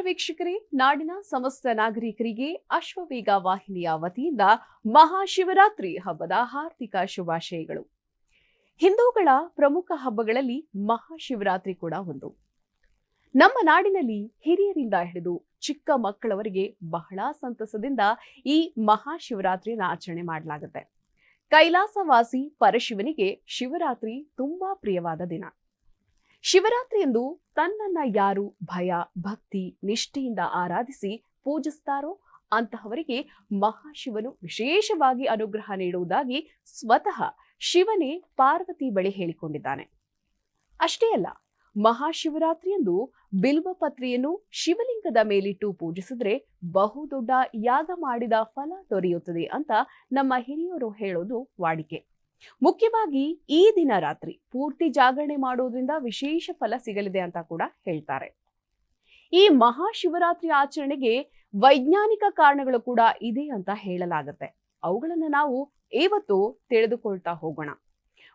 ವೀಕ್ಷಕರೇ, ನಾಡಿನ ಸಮಸ್ತ ನಾಗರಿಕರಿಗೆ ಅಶ್ವವೇಗ ವಾಹಿನಿಯ ವತಿಯಿಂದ ಮಹಾಶಿವರಾತ್ರಿ ಹಬ್ಬದ ಹಾರ್ದಿಕ ಶುಭಾಶಯಗಳು. ಹಿಂದೂಗಳ ಪ್ರಮುಖ ಹಬ್ಬಗಳಲ್ಲಿ ಮಹಾಶಿವರಾತ್ರಿ ಕೂಡ ಒಂದು. ನಮ್ಮ ನಾಡಿನಲ್ಲಿ ಹಿರಿಯರಿಂದ ಹಿಡಿದು ಚಿಕ್ಕ ಮಕ್ಕಳವರಿಗೆ ಬಹಳ ಸಂತಸದಿಂದ ಈ ಮಹಾಶಿವರಾತ್ರಿಯನ್ನು ಆಚರಣೆ ಮಾಡಲಾಗುತ್ತೆ. ಕೈಲಾಸವಾಸಿ ಪರಶಿವನಿಗೆ ಶಿವರಾತ್ರಿ ತುಂಬಾ ಪ್ರಿಯವಾದ ದಿನ. ಶಿವರಾತ್ರಿಯಂದು ತನ್ನನ್ನ ಯಾರು ಭಯ, ಭಕ್ತಿ, ನಿಷ್ಠೆಯಿಂದ ಆರಾಧಿಸಿ ಪೂಜಿಸ್ತಾರೋ ಅಂತಹವರಿಗೆ ಮಹಾಶಿವನು ವಿಶೇಷವಾಗಿ ಅನುಗ್ರಹ ನೀಡುವುದಾಗಿ ಸ್ವತಃ ಶಿವನೇ ಪಾರ್ವತಿ ಬಳಿ ಹೇಳಿಕೊಂಡಿದ್ದಾನೆ. ಅಷ್ಟೇ ಅಲ್ಲ, ಮಹಾಶಿವರಾತ್ರಿಯಂದು ಬಿಲ್ವಪತ್ರಿಯನ್ನು ಶಿವಲಿಂಗದ ಮೇಲಿಟ್ಟು ಪೂಜಿಸಿದ್ರೆ ಬಹುದೊಡ್ಡ ಯಾಗ ಮಾಡಿದ ಫಲ ದೊರೆಯುತ್ತದೆ ಅಂತ ನಮ್ಮ ಹಿರಿಯರು ಹೇಳೋದು ವಾಡಿಕೆ. ಮುಖ್ಯವಾಗಿ ಈ ದಿನ ರಾತ್ರಿ ಪೂರ್ತಿ ಜಾಗರಣೆ ಮಾಡೋದ್ರಿಂದ ವಿಶೇಷ ಫಲ ಸಿಗಲಿದೆ ಅಂತ ಕೂಡ ಹೇಳ್ತಾರೆ. ಈ ಮಹಾಶಿವರಾತ್ರಿ ಆಚರಣೆಗೆ ವೈಜ್ಞಾನಿಕ ಕಾರಣಗಳು ಕೂಡ ಇದೆ ಅಂತ ಹೇಳಲಾಗುತ್ತೆ. ಅವುಗಳನ್ನು ನಾವು ಇವತ್ತು ತಿಳಿದುಕೊಳ್ತಾ ಹೋಗೋಣ.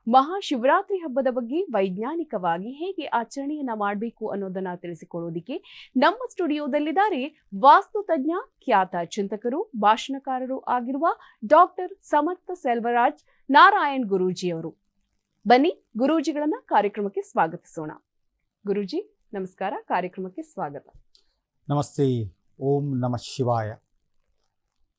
ಮಹಾಶಿವರಾತ್ರಿ ಹಬ್ಬದ ಬಗ್ಗೆ ವೈಜ್ಞಾನಿಕವಾಗಿ ಹೇಗೆ ಆಚರಣೆಯನ್ನ ಮಾಡಬೇಕು ಅನ್ನೋದನ್ನ ತಿಳಿಸಿಕೊಡೋದಿಕ್ಕೆ ನಮ್ಮ ಸ್ಟುಡಿಯೋದಲ್ಲಿದ್ದಾರೆ ವಾಸ್ತು ತಜ್ಞ, ಖ್ಯಾತ ಚಿಂತಕರು, ಭಾಷಣಕಾರರು ಆಗಿರುವ ಡಾಕ್ಟರ್ ಸಮರ್ಥ ಸೆಲ್ವರಾಜ್ ನಾರಾಯಣ್ ಗುರೂಜಿಯವರು. ಬನ್ನಿ ಗುರೂಜಿಗಳನ್ನ ಕಾರ್ಯಕ್ರಮಕ್ಕೆ ಸ್ವಾಗತಿಸೋಣ. ಗುರೂಜಿ ನಮಸ್ಕಾರ. ಕಾರ್ಯಕ್ರಮಕ್ಕೆ ಸ್ವಾಗತ. ನಮಸ್ತೆ. ಓಂ ನಮಃ ಶಿವಾಯ.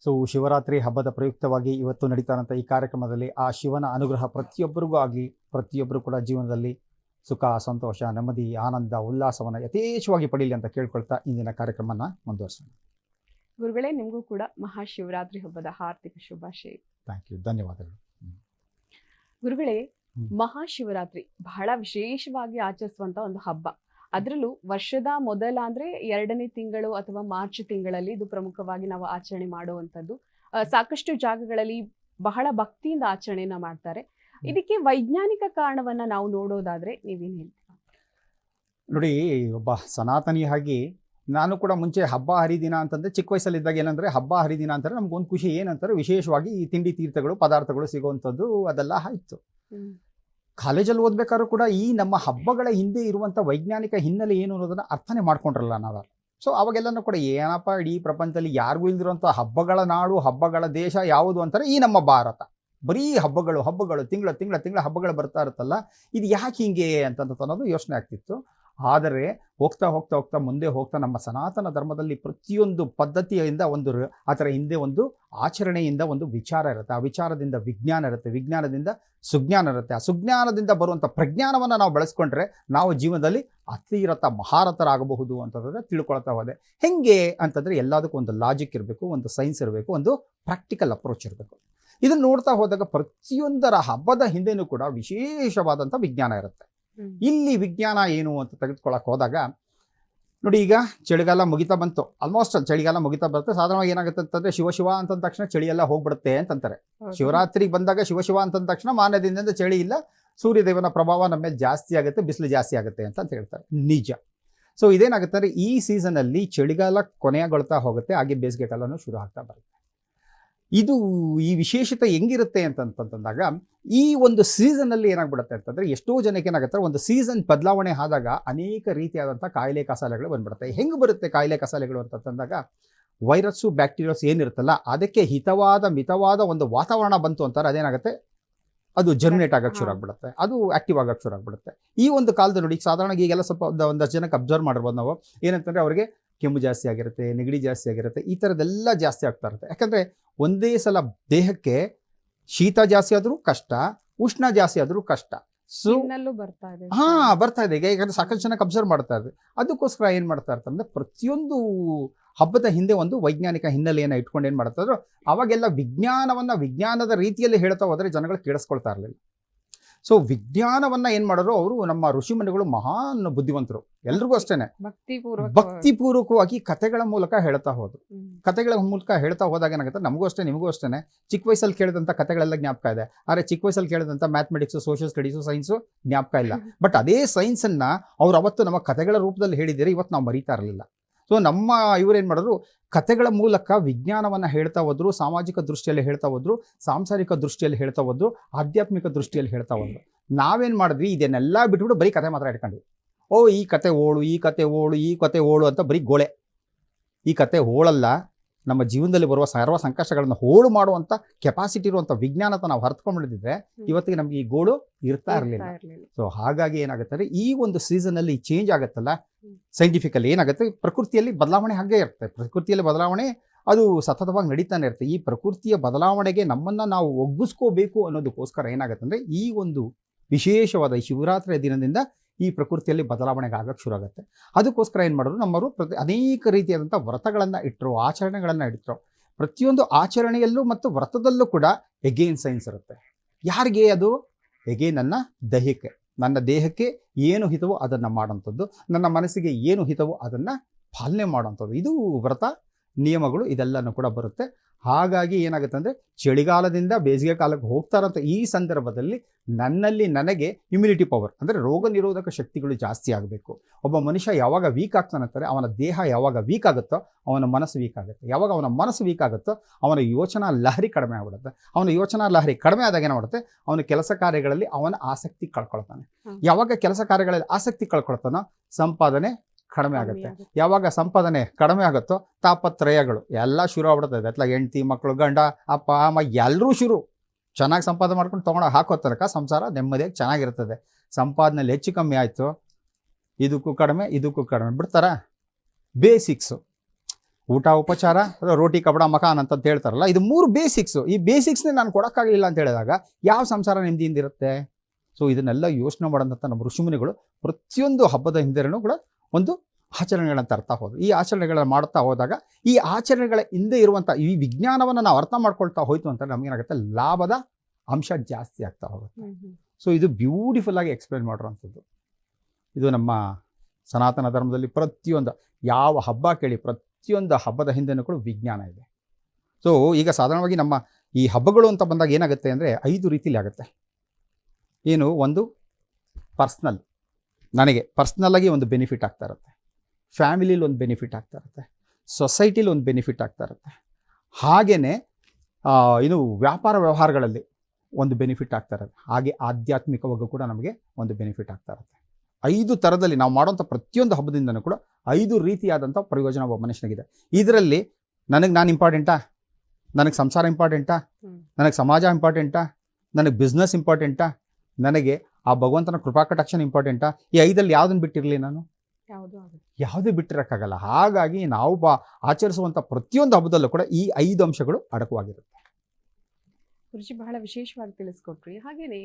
ಸೊ ಶಿವರಾತ್ರಿ ಹಬ್ಬದ ಪ್ರಯುಕ್ತವಾಗಿ ಇವತ್ತು ನಡೀತಾರಂಥ ಈ ಕಾರ್ಯಕ್ರಮದಲ್ಲಿ ಆ ಶಿವನ ಅನುಗ್ರಹ ಪ್ರತಿಯೊಬ್ಬರಿಗೂ ಆಗಲಿ ಪ್ರತಿಯೊಬ್ಬರು ಕೂಡ ಜೀವನದಲ್ಲಿ ಸುಖ ಸಂತೋಷ ನೆಮ್ಮದಿ ಆನಂದ ಉಲ್ಲಾಸವನ್ನು ಯಥೇಚ್ಛವಾಗಿ ಪಡೀಲಿ ಅಂತ ಕೇಳ್ಕೊಳ್ತಾ ಇಂದಿನ ಕಾರ್ಯಕ್ರಮನ ಮುಂದುವರಿಸೋಣ. ಗುರುಗಳೇ ನಿಮಗೂ ಕೂಡ ಮಹಾಶಿವರಾತ್ರಿ ಹಬ್ಬದ ಹಾರ್ದಿಕ ಶುಭಾಶಯ. Thank you. ಧನ್ಯವಾದಗಳು. ಗುರುಗಳೇ. ಮಹಾಶಿವರಾತ್ರಿ ಬಹಳ ವಿಶೇಷವಾಗಿ ಆಚರಿಸುವಂತ ಒಂದು ಹಬ್ಬ. ಅದರಲ್ಲೂ ವರ್ಷದ ಮೊದಲ ಅಂದ್ರೆ ಎರಡನೇ ತಿಂಗಳು ಅಥವಾ ಮಾರ್ಚ್ ತಿಂಗಳಲ್ಲಿ ಇದು ಪ್ರಮುಖವಾಗಿ ನಾವು ಆಚರಣೆ ಮಾಡುವಂತದ್ದು ಸಾಕಷ್ಟು ಜಾಗಗಳಲ್ಲಿ ಬಹಳ ಭಕ್ತಿಯಿಂದ ಆಚರಣೆಯನ್ನ ಮಾಡ್ತಾರೆ. ಇದಕ್ಕೆ ವೈಜ್ಞಾನಿಕ ಕಾರಣವನ್ನ ನಾವು ನೋಡೋದಾದ್ರೆ ನೀವೇನು ಹೇಳ್ತೀರಾ? ನೋಡಿ ಒಬ್ಬ ಸನಾತನಿಯಾಗಿ ನಾನು ಕೂಡ ಮುಂಚೆ ಹಬ್ಬ ಹರಿದಿನ ಅಂತಂದ್ರೆ ಚಿಕ್ಕ ವಯಸ್ಸಲ್ಲಿದ್ದಾಗ ಏನಂದ್ರೆ ಹಬ್ಬ ಹರಿದಿನ ಅಂತಾರೆ ನಮ್ಗೊಂದು ಖುಷಿ ಏನಂತಾರೆ ವಿಶೇಷವಾಗಿ ಈ ತಿಂಡಿ ತೀರ್ಥಗಳು ಪದಾರ್ಥಗಳು ಸಿಗುವಂಥದ್ದು ಅದೆಲ್ಲ ಆಯಿತು. ಕಾಲೇಜಲ್ಲಿ ಓದ್ಬೇಕಾದ್ರೂ ಕೂಡ ಈ ನಮ್ಮ ಹಬ್ಬಗಳ ಹಿಂದೆ ಇರುವಂಥ ವೈಜ್ಞಾನಿಕ ಹಿನ್ನೆಲೆ ಏನು ಅನ್ನೋದನ್ನ ಅರ್ಥನೆ ಮಾಡ್ಕೊಂಡ್ರಲ್ಲ ನಾವು. ಸೊ ಅವಾಗೆಲ್ಲನೂ ಕೂಡ ಏನಪ್ಪ ಇಡೀ ಪ್ರಪಂಚದಲ್ಲಿ ಯಾರಿಗೂ ಇಲ್ದಿರುವಂಥ ಹಬ್ಬಗಳ ನಾಡು ಹಬ್ಬಗಳ ದೇಶ ಯಾವುದು ಅಂತಾರೆ ಈ ನಮ್ಮ ಭಾರತ. ಬರೀ ಹಬ್ಬಗಳು ಹಬ್ಬಗಳು ತಿಂಗಳ ತಿಂಗಳ ತಿಂಗಳ ಹಬ್ಬಗಳು ಬರ್ತಾ ಇರುತ್ತಲ್ಲ ಇದು ಯಾಕೆ ಹಿಂಗೆ ಅಂತಂತ ಅನ್ನೋದು ಯೋಚನೆ ಆಗ್ತಿತ್ತು. ಆದರೆ ಹೋಗ್ತಾ ಹೋಗ್ತಾ ಹೋಗ್ತಾ ಮುಂದೆ ಹೋಗ್ತಾ ನಮ್ಮ ಸನಾತನ ಧರ್ಮದಲ್ಲಿ ಪ್ರತಿಯೊಂದು ಪದ್ಧತಿಯಿಂದ ಒಂದು ಅದರ ಹಿಂದೆ ಒಂದು ಆಚರಣೆಯಿಂದ ಒಂದು ವಿಚಾರ ಇರುತ್ತೆ. ಆ ವಿಚಾರದಿಂದ ವಿಜ್ಞಾನ ಇರುತ್ತೆ. ವಿಜ್ಞಾನದಿಂದ ಸುಜ್ಞಾನ ಇರುತ್ತೆ. ಆ ಸುಜ್ಞಾನದಿಂದ ಬರುವಂಥ ಪ್ರಜ್ಞಾನವನ್ನು ನಾವು ಬಳಸ್ಕೊಂಡ್ರೆ ನಾವು ಜೀವನದಲ್ಲಿ ಅತಿರಥ ಮಹಾರಥರಾಗಬಹುದು ಅಂತಂದರೆ ತಿಳ್ಕೊಳ್ತಾ ಹೋದೆ. ಹೆಂಗೆ ಅಂತಂದರೆ ಎಲ್ಲದಕ್ಕೂ ಒಂದು ಲಾಜಿಕ್ ಇರಬೇಕು, ಒಂದು ಸೈನ್ಸ್ ಇರಬೇಕು, ಒಂದು ಪ್ರಾಕ್ಟಿಕಲ್ ಅಪ್ರೋಚ್ ಇರಬೇಕು. ಇದನ್ನು ನೋಡ್ತಾ ಹೋದಾಗ ಪ್ರತಿಯೊಂದರ ಹಬ್ಬದ ಹಿಂದೆನೂ ಕೂಡ ವಿಶೇಷವಾದಂಥ ವಿಜ್ಞಾನ ಇರುತ್ತೆ. ಇಲ್ಲಿ ವಿಜ್ಞಾನ ಏನು ಅಂತ ತೆಗೆದುಕೊಳ್ಳೋಕೆ ಹೋದಾಗ ನೋಡಿ ಈಗ ಚಳಿಗಾಲ ಮುಗಿತಾ ಬಂತು. ಆಲ್ಮೋಸ್ಟ್ ಚಳಿಗಾಲ ಮುಗಿತಾ ಬರುತ್ತೆ ಸಾಧಾರಣವಾಗಿ ಏನಾಗುತ್ತೆ ಅಂತಂದ್ರೆ ಶಿವ ಶಿವ ಅಂತಂದ ತಕ್ಷಣ ಚಳಿ ಎಲ್ಲ ಹೋಗ್ಬಿಡುತ್ತೆ ಅಂತಂತಾರೆ. ಶಿವರಾತ್ರಿಗೆ ಬಂದಾಗ ಶಿವಶಿವ ಅಂತ ಅಂತಂದ ತಕ್ಷಣ ಮಾನ್ಯದಿಂದ ದಿನದಿಂದ ಚಳಿ ಇಲ್ಲ. ಸೂರ್ಯದೇವನ ಪ್ರಭಾವ ನಮ್ಮ ಮೇಲೆ ಜಾಸ್ತಿ ಆಗುತ್ತೆ ಬಿಸಿಲು ಜಾಸ್ತಿ ಆಗುತ್ತೆ ಅಂತ ಅಂತ ಹೇಳ್ತಾರೆ. ನಿಜ. ಸೊ ಇದೇನಾಗುತ್ತೆ ಅಂದರೆ ಈ ಸೀಸನಲ್ಲಿ ಚಳಿಗಾಲ ಕೊನೆಗೊಳ್ತಾ ಹೋಗುತ್ತೆ. ಹಾಗೆ ಬೇಸಿಗೆ ಕಾಲನೂ ಶುರು ಆಗ್ತಾ ಬರುತ್ತೆ. ಇದು ಈ ವಿಶೇಷತೆ ಹೆಂಗಿರುತ್ತೆ ಅಂತಂತಂದಾಗ ಈ ಒಂದು ಸೀಸನಲ್ಲಿ ಏನಾಗ್ಬಿಡುತ್ತೆ ಅಂತಂದರೆ ಎಷ್ಟೋ ಜನಕ್ಕೆ ಏನಾಗುತ್ತೆ ಒಂದು ಸೀಸನ್ ಬದಲಾವಣೆ ಆದಾಗ ಅನೇಕ ರೀತಿಯಾದಂಥ ಕಾಯಿಲೆ ಕಸಾಲೆಗಳು ಬಂದ್ಬಿಡುತ್ತೆ. ಹೆಂಗೆ ಬರುತ್ತೆ ಕಾಯಿಲೆ ಕಸಾಲೆಗಳು ಅಂತಂದಾಗ ವೈರಸ್ಸು ಬ್ಯಾಕ್ಟೀರಿಯಾಸ್ ಏನಿರುತ್ತಲ್ಲ ಅದಕ್ಕೆ ಹಿತವಾದ ಮಿತವಾದ ಒಂದು ವಾತಾವರಣ ಬಂತು ಅಂತಾರೆ ಅದೇನಾಗುತ್ತೆ? ಅದು ಜರ್ಮಿನೇಟ್ ಆಗೋಕ್ಕೆ ಶುರು ಆಗ್ಬಿಡುತ್ತೆ. ಅದು ಆಕ್ಟಿವ್ ಆಗೋಕ್ಕೆ ಶುರು ಆಗ್ಬಿಡುತ್ತೆ. ಈ ಒಂದು ಕಾಲದಲ್ಲಿ ನೋಡಿ ಸಾಧಾರಣ ಈಗೆಲ್ಲ ಸ್ವಲ್ಪ ಒಂದು ಒಂದಷ್ಟು ಜನಕ್ಕೆ ಅಬ್ಸರ್ವ್ ಮಾಡಿರ್ಬೋದು ನಾವು. ಏನಂತಂದ್ರೆ ಅವರಿಗೆ ಕೆಮ್ಮು ಜಾಸ್ತಿ ಆಗಿರುತ್ತೆ ನೆಗಡಿ ಜಾಸ್ತಿ ಆಗಿರುತ್ತೆ ಈ ಥರದ್ದೆಲ್ಲ ಜಾಸ್ತಿ ಆಗ್ತಾ ಇರುತ್ತೆ. ಯಾಕಂದ್ರೆ ಒಂದೇ ಸಲ ದೇಹಕ್ಕೆ ಶೀತ ಜಾಸ್ತಿ ಆದರೂ ಕಷ್ಟ ಉಷ್ಣ ಜಾಸ್ತಿ ಆದರೂ ಕಷ್ಟ. ಸೊ ಬರ್ತಾ ಇದೆ ಹಾ ಬರ್ತಾ ಇದೆ. ಈಗ ಯಾಕಂದ್ರೆ ಸಾಕಷ್ಟು ಜನಕ್ಕೆ ಅಬ್ಸರ್ವ್ ಮಾಡ್ತಾ ಇದೆ ಅದಕ್ಕೋಸ್ಕರ ಏನ್ ಮಾಡ್ತಾ ಇರ್ತಾರೆ ಅಂದ್ರೆ ಪ್ರತಿಯೊಂದು ಹಬ್ಬದ ಹಿಂದೆ ಒಂದು ವೈಜ್ಞಾನಿಕ ಹಿನ್ನೆಲೆಯನ್ನ ಇಟ್ಕೊಂಡು ಏನ್ ಮಾಡ್ತಾ ಇದ್ರು? ಅವಾಗೆಲ್ಲ ವಿಜ್ಞಾನವನ್ನ ವಿಜ್ಞಾನದ ರೀತಿಯಲ್ಲಿ ಹೇಳ್ತಾ ಹೋದರೆ ಜನಗಳು ಕೇಳಿಸ್ಕೊಳ್ತಾ ಇರಲಿಲ್ಲ. ಸೊ ವಿಜ್ಞಾನವನ್ನ ಏನ್ ಮಾಡೋರು ಅವರು ನಮ್ಮ ಋಷಿಮುನಿಗಳು ಮಹಾನ್ ಬುದ್ಧಿವಂತರು. ಎಲ್ರಿಗೂ ಅಷ್ಟೇನೆ. ಭಕ್ತಿ ಭಕ್ತಿಪೂರ್ವಕವಾಗಿ ಕಥೆಗಳ ಮೂಲಕ ಹೇಳ್ತಾ ಹೋದ್ರು. ಕಥೆಗಳ ಮೂಲಕ ಹೇಳ್ತಾ ಹೋದಾಗ ಏನಾಗುತ್ತೆ? ನಮಗೂ ಅಷ್ಟೇ ನಿಮಗೂ ಅಷ್ಟೇ ಚಿಕ್ಕ ವಯಸ್ಸಲ್ಲಿ ಕೇಳಿದಂಥ ಕಥೆಗಳೆಲ್ಲ ಜ್ಞಾಪಕ ಇದೆ. ಆದರೆ ಚಿಕ್ಕ ವಯಸ್ಸಲ್ಲಿ ಕೇಳಿದಂಥ ಮ್ಯಾಥಮೆಟಿಕ್ಸು ಸೋಷಿಯಲ್ ಸ್ಟಡೀಸು ಸೈನ್ಸು ಜ್ಞಾಪಕ ಇಲ್ಲ. ಬಟ್ ಅದೇ ಸೈನ್ಸನ್ನು ಅವ್ರು ಅವತ್ತು ನಮ್ಮ ಕಥೆಗಳ ರೂಪದಲ್ಲಿ ಹೇಳಿದ್ದೀರಿ ಇವತ್ತು ನಾವು ಮರೀತಾ ಇರಲಿಲ್ಲ. ಸೊ ನಮ್ಮ ಇವ್ರೇನು ಮಾಡಿದ್ರು, ಕಥೆಗಳ ಮೂಲಕ ವಿಜ್ಞಾನವನ್ನು ಹೇಳ್ತಾ ಹೋದ್ರು, ಸಾಮಾಜಿಕ ದೃಷ್ಟಿಯಲ್ಲಿ ಹೇಳ್ತಾ ಹೋದ್ರು, ಸಾಂಸಾರಿಕ ದೃಷ್ಟಿಯಲ್ಲಿ ಹೇಳ್ತಾ ಹೋದ್ರು, ಆಧ್ಯಾತ್ಮಿಕ ದೃಷ್ಟಿಯಲ್ಲಿ ಹೇಳ್ತಾ ಹೋದ್ರು. ನಾವೇನು ಮಾಡಿದ್ವಿ, ಇದನ್ನೆಲ್ಲ ಬಿಟ್ಬಿಟ್ಟು ಬರೀ ಕತೆ ಮಾತ್ರ ಇಟ್ಕೊಂಡ್ವಿ ಓ, ಈ ಕತೆ ಓಳು, ಈ ಕತೆ ಓಳು, ಈ ಕತೆ ಓಳು ಅಂತ ಬರೀ ಗೋಳೆ. ಈ ಕತೆ ಹೋಳಲ್ಲ ನಮ್ಮ ಜೀವನದಲ್ಲಿ ಬರುವ ಸರ್ವ ಸಂಕಷ್ಟಗಳನ್ನು ಹೋಳು ಮಾಡುವಂಥ ಕೆಪಾಸಿಟಿ ಇರುವಂಥ ವಿಜ್ಞಾನತ ನಾವು ಹರ್ತ್ಕೊಂಡ್ಬಿಡಿದ್ರೆ ಇವತ್ತಿಗೆ ನಮ್ಗೆ ಈ ಗೋಳು ಇರ್ತಾ ಇರಲಿಲ್ಲ. ಸೊ ಹಾಗಾಗಿ ಏನಾಗುತ್ತೆ ಅಂದ್ರೆ ಈ ಒಂದು ಸೀಸನಲ್ಲಿ ಚೇಂಜ್ ಆಗುತ್ತಲ್ಲ. ಸೈಂಟಿಫಿಕಲಿ ಏನಾಗುತ್ತೆ? ಪ್ರಕೃತಿಯಲ್ಲಿ ಬದಲಾವಣೆ ಹಾಗೆ ಇರುತ್ತೆ. ಪ್ರಕೃತಿಯಲ್ಲಿ ಬದಲಾವಣೆ ಅದು ಸತತವಾಗಿ ನಡೀತಾನೆ ಇರುತ್ತೆ. ಈ ಪ್ರಕೃತಿಯ ಬದಲಾವಣೆಗೆ ನಮ್ಮನ್ನ ನಾವು ಒಗ್ಗಿಸ್ಕೋಬೇಕು ಅನ್ನೋದಕ್ಕೋಸ್ಕರ ಏನಾಗುತ್ತೆ ಅಂದ್ರೆ ಈ ಒಂದು ವಿಶೇಷವಾದ ಶಿವರಾತ್ರಿಯ ದಿನದಿಂದ ಈ ಪ್ರಕೃತಿಯಲ್ಲಿ ಬದಲಾವಣೆಗೆ ಆಗಕ್ಕೆ ಶುರು ಆಗುತ್ತೆ ಅದಕ್ಕೋಸ್ಕರ ಏನು ಮಾಡಿದ್ರು, ನಮ್ಮವರು ಪ್ರತಿ ಅನೇಕ ರೀತಿಯಾದಂಥ ವ್ರತಗಳನ್ನು ಇಟ್ಟರು ಆಚರಣೆಗಳನ್ನು ಇಟ್ಟರು ಪ್ರತಿಯೊಂದು ಆಚರಣೆಯಲ್ಲೂ ಮತ್ತು ವ್ರತದಲ್ಲೂ ಕೂಡ ಎಗೇನ್ ಸೈನ್ಸ್ ಇರುತ್ತೆ. ಯಾರಿಗೆ ಅದು? ಎಗೇನ್ ನನ್ನ ದೈಹಿಕ ನನ್ನ ದೇಹಕ್ಕೆ ಏನು ಹಿತವೋ ಅದನ್ನು ಮಾಡೋಂಥದ್ದು ನನ್ನ ಮನಸ್ಸಿಗೆ ಏನು ಹಿತವೋ ಅದನ್ನು ಪಾಲನೆ ಮಾಡೋಂಥದ್ದು ಇದು ವ್ರತ. ನಿಯಮಗಳು ಇದೆಲ್ಲನೂ ಕೂಡ ಬರುತ್ತೆ. ಹಾಗಾಗಿ ಏನಾಗುತ್ತೆ ಅಂದರೆ ಚಳಿಗಾಲದಿಂದ ಬೇಸಿಗೆ ಕಾಲಕ್ಕೆ ಹೋಗ್ತಾರಂಥ ಈ ಸಂದರ್ಭದಲ್ಲಿ ನನ್ನಲ್ಲಿ ನನಗೆ ಇಮ್ಯುನಿಟಿ ಪವರ್ ಅಂದರೆ ರೋಗ ನಿರೋಧಕ ಶಕ್ತಿಗಳು ಜಾಸ್ತಿ ಆಗಬೇಕು. ಒಬ್ಬ ಮನುಷ್ಯ ಯಾವಾಗ ವೀಕ್ ಆಗ್ತಾನಂತಾರೆ ಅವನ ದೇಹ ಯಾವಾಗ ವೀಕ್ ಆಗುತ್ತೋ ಅವನ ಮನಸ್ಸು ವೀಕ್ ಆಗುತ್ತೆ. ಯಾವಾಗ ಅವನ ಮನಸ್ಸು ವೀಕ್ ಆಗುತ್ತೋ ಅವನ ಯೋಚನಾ ಲಹರಿ ಕಡಿಮೆ ಆಗ್ಬಿಡುತ್ತೆ. ಅವನ ಯೋಚನಾ ಲಹರಿ ಕಡಿಮೆ ಆದಾಗ ಏನಾಗುತ್ತೆ ಅವನ ಕೆಲಸ ಕಾರ್ಯಗಳಲ್ಲಿ ಅವನ ಆಸಕ್ತಿ ಕಳ್ಕೊಳ್ತಾನೆ. ಯಾವಾಗ ಕೆಲಸ ಕಾರ್ಯಗಳಲ್ಲಿ ಆಸಕ್ತಿ ಕಳ್ಕೊಳ್ತಾನೋ ಸಂಪಾದನೆ ಕಡಿಮೆ ಆಗುತ್ತೆ. ಯಾವಾಗ ಸಂಪಾದನೆ ಕಡಿಮೆ ಆಗುತ್ತೋ ತಾಪತ್ರಯಗಳು ಎಲ್ಲ ಶುರು ಆಗ್ಬಿಡ್ತದೆ. ಅತ್ಲ ಹೆಂಡತಿ ಮಕ್ಕಳು ಗಂಡ ಅಪ್ಪ ಅಮ್ಮ ಎಲ್ಲರೂ ಶುರು. ಚೆನ್ನಾಗಿ ಸಂಪಾದನೆ ಮಾಡ್ಕೊಂಡು ತೊಗೊಂಡು ಹಾಕೋ ತನಕ ಸಂಸಾರ ನೆಮ್ಮದಿಯಾಗಿ ಚೆನ್ನಾಗಿರ್ತದೆ. ಸಂಪಾದನೆಯಲ್ಲಿ ಹೆಚ್ಚು ಕಮ್ಮಿ ಆಯಿತು. ಇದಕ್ಕೂ ಕಡಿಮೆ ಇದಕ್ಕೂ ಕಡಿಮೆ. ಬಿಡ್ತಾರ? ಬೇಸಿಕ್ಸು ಊಟ ಉಪಚಾರ ರೋಟಿ ಕಬಡ ಮಕಾನ್ ಅಂತ ಹೇಳ್ತಾರಲ್ಲ ಇದು ಮೂರು ಬೇಸಿಕ್ಸು ಈ ಬೇಸಿಕ್ಸ್ನೇ ನಾನು ಕೊಡೋಕ್ಕಾಗಲಿಲ್ಲ ಅಂತ ಹೇಳಿದಾಗ ಯಾವ ಸಂಸಾರ ನೆಮ್ಮದಿಯಿಂದ ಇರುತ್ತೆ ಸೊ ಇದನ್ನೆಲ್ಲ ಯೋಚನೆ ಮಾಡೋಂಥ ನಮ್ಮ ಋಷಿಮುನಿಗಳು ಪ್ರತಿಯೊಂದು ಹಬ್ಬದ ಹಿಂದೆನೂ ಕೂಡ ಒಂದು ಆಚರಣೆಗಳನ್ನು ತರ್ತಾ ಹೋದ್ರು ಈ ಆಚರಣೆಗಳನ್ನು ಮಾಡ್ತಾ ಹೋದಾಗ ಈ ಆಚರಣೆಗಳ ಹಿಂದೆ ಇರುವಂಥ ಈ ವಿಜ್ಞಾನವನ್ನು ನಾವು ಅರ್ಥ ಮಾಡ್ಕೊಳ್ತಾ ಹೋಯ್ತು ಅಂತ ನಮಗೇನಾಗುತ್ತೆ ಲಾಭದ ಅಂಶ ಜಾಸ್ತಿ ಆಗ್ತಾ ಹೋಗುತ್ತೆ. ಸೊ ಇದು ಬ್ಯೂಟಿಫುಲ್ ಆಗಿ ಎಕ್ಸ್ಪ್ಲೇನ್ ಮಾಡಿರೋಂಥದ್ದು ಇದು ನಮ್ಮ ಸನಾತನ ಧರ್ಮದಲ್ಲಿ ಪ್ರತಿಯೊಂದು ಯಾವ ಹಬ್ಬ ಕೇಳಿ ಪ್ರತಿಯೊಂದು ಹಬ್ಬದ ಹಿಂದೆನೂ ಕೂಡ ವಿಜ್ಞಾನ ಇದೆ. ಸೊ ಈಗ ಸಾಧಾರಣವಾಗಿ ನಮ್ಮ ಈ ಹಬ್ಬಗಳು ಅಂತ ಬಂದಾಗ ಏನಾಗುತ್ತೆ ಅಂದರೆ ಐದು ರೀತಿಲಿ ಆಗುತ್ತೆ. ಏನು? ಒಂದು ಪರ್ಸ್ನಲ್ ನನಗೆ ಪರ್ಸ್ನಲ್ಲಾಗಿ ಒಂದು ಬೆನಿಫಿಟ್ ಆಗ್ತಾ ಇರುತ್ತೆ. ಫ್ಯಾಮಿಲಿಲಿ ಒಂದು ಬೆನಿಫಿಟ್ ಆಗ್ತಾ ಇರುತ್ತೆ. ಸೊಸೈಟಿಲಿ ಒಂದು ಬೆನಿಫಿಟ್ ಆಗ್ತಾ ಇರುತ್ತೆ. ಹಾಗೆಯೇ ಇನ್ನು ವ್ಯಾಪಾರ ವ್ಯವಹಾರಗಳಲ್ಲಿ ಒಂದು ಬೆನಿಫಿಟ್ ಆಗ್ತಾ ಇರುತ್ತೆ. ಹಾಗೆ ಆಧ್ಯಾತ್ಮಿಕವಾಗೂ ಕೂಡ ನಮಗೆ ಒಂದು ಬೆನಿಫಿಟ್ ಆಗ್ತಾ ಇರುತ್ತೆ. ಐದು ಥರದಲ್ಲಿ ನಾವು ಮಾಡೋಂಥ ಪ್ರತಿಯೊಂದು ಹಬ್ಬದಿಂದನೂ ಕೂಡ ಐದು ರೀತಿಯಾದಂಥ ಪ್ರಯೋಜನ ಒಬ್ಬ ಮನುಷ್ಯನಿಗಿದೆ. ಇದರಲ್ಲಿ ನನಗೆ ನಾನು ಇಂಪಾರ್ಟೆಂಟಾ ನನಗೆ ಸಂಸಾರ ಇಂಪಾರ್ಟೆಂಟಾ. ನನಗೆ ಸಮಾಜ ಇಂಪಾರ್ಟೆಂಟಾ ನನಗೆ ಬಿಸ್ನೆಸ್ ಇಂಪಾರ್ಟೆಂಟಾ ನನಗೆ ಆ ಭಗವಂತನ ಕೃಪಾ ಕಟಾಕ್ಷನ್ ಇಂಪಾರ್ಟೆಂಟಾ ಈ ಐದಲ್ಲಿ ಯಾವುದನ್ನು ಬಿಟ್ಟಿರಲಿ ನಾನು? ಯಾವುದು ಬಿಟ್ಟಿರೋಕ್ಕಾಗಲ್ಲ. ಹಾಗಾಗಿ ನಾವು ಬಾ ಆಚರಿಸುವಂಥ ಪ್ರತಿಯೊಂದು ಹಬ್ಬದಲ್ಲೂ ಕೂಡ ಈ ಐದು ಅಂಶಗಳು ಅಡಕವಾಗಿರುತ್ತೆ. ಗುರುಜಿ ಬಹಳ ವಿಶೇಷವಾಗಿ ತಿಳಿಸ್ಕೊಟ್ರಿ. ಹಾಗೇನೆ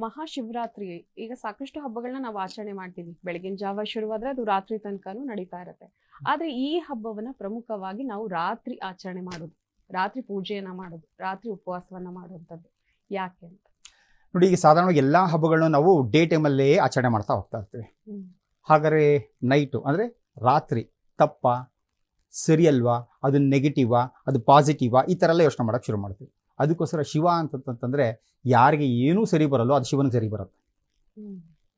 ಮಹಾಶಿವರಾತ್ರಿ ಈಗ ಸಾಕಷ್ಟು ಹಬ್ಬಗಳನ್ನ ನಾವು ಆಚರಣೆ ಮಾಡ್ತೀವಿ. ಬೆಳಗಿನ ಜಾವ ಶುರುವಾದ್ರೆ ಅದು ರಾತ್ರಿ ತನಕನೂ ನಡೀತಾ ಇರುತ್ತೆ. ಆದ್ರೆ ಈ ಹಬ್ಬವನ್ನ ಪ್ರಮುಖವಾಗಿ ನಾವು ರಾತ್ರಿ ಆಚರಣೆ ಮಾಡೋದು. ರಾತ್ರಿ ಪೂಜೆಯನ್ನ ಮಾಡೋದು. ರಾತ್ರಿ ಉಪವಾಸವನ್ನ ಮಾಡುವಂಥದ್ದು ಯಾಕೆ ಅಂತ? ನೋಡಿ ಈಗ ಸಾಧಾರಣವಾಗಿ ಎಲ್ಲ ಹಬ್ಬಗಳನ್ನು ನಾವು ಡೇ ಟೈಮಲ್ಲೇ ಆಚರಣೆ ಮಾಡ್ತಾ ಹೋಗ್ತಾ ಇರ್ತೀವಿ. ಹಾಗಾದರೆ ನೈಟು ಅಂದರೆ ರಾತ್ರಿ ತಪ್ಪ ಸರಿ ಅಲ್ವಾ ಅದು ನೆಗೆಟಿವಾ ಅದು ಪಾಸಿಟಿವಾ ಈ ಥರ ಎಲ್ಲ ಯೋಚನೆ ಮಾಡೋಕ್ಕೆ ಶುರು ಮಾಡ್ತೀವಿ. ಅದಕ್ಕೋಸ್ಕರ ಶಿವ ಅಂತಂತಂದರೆ ಯಾರಿಗೆ ಏನೂ ಸರಿ ಬರಲ್ಲೋ ಅದು ಶಿವನಿಗೆ ಸರಿ ಬರುತ್ತೆ.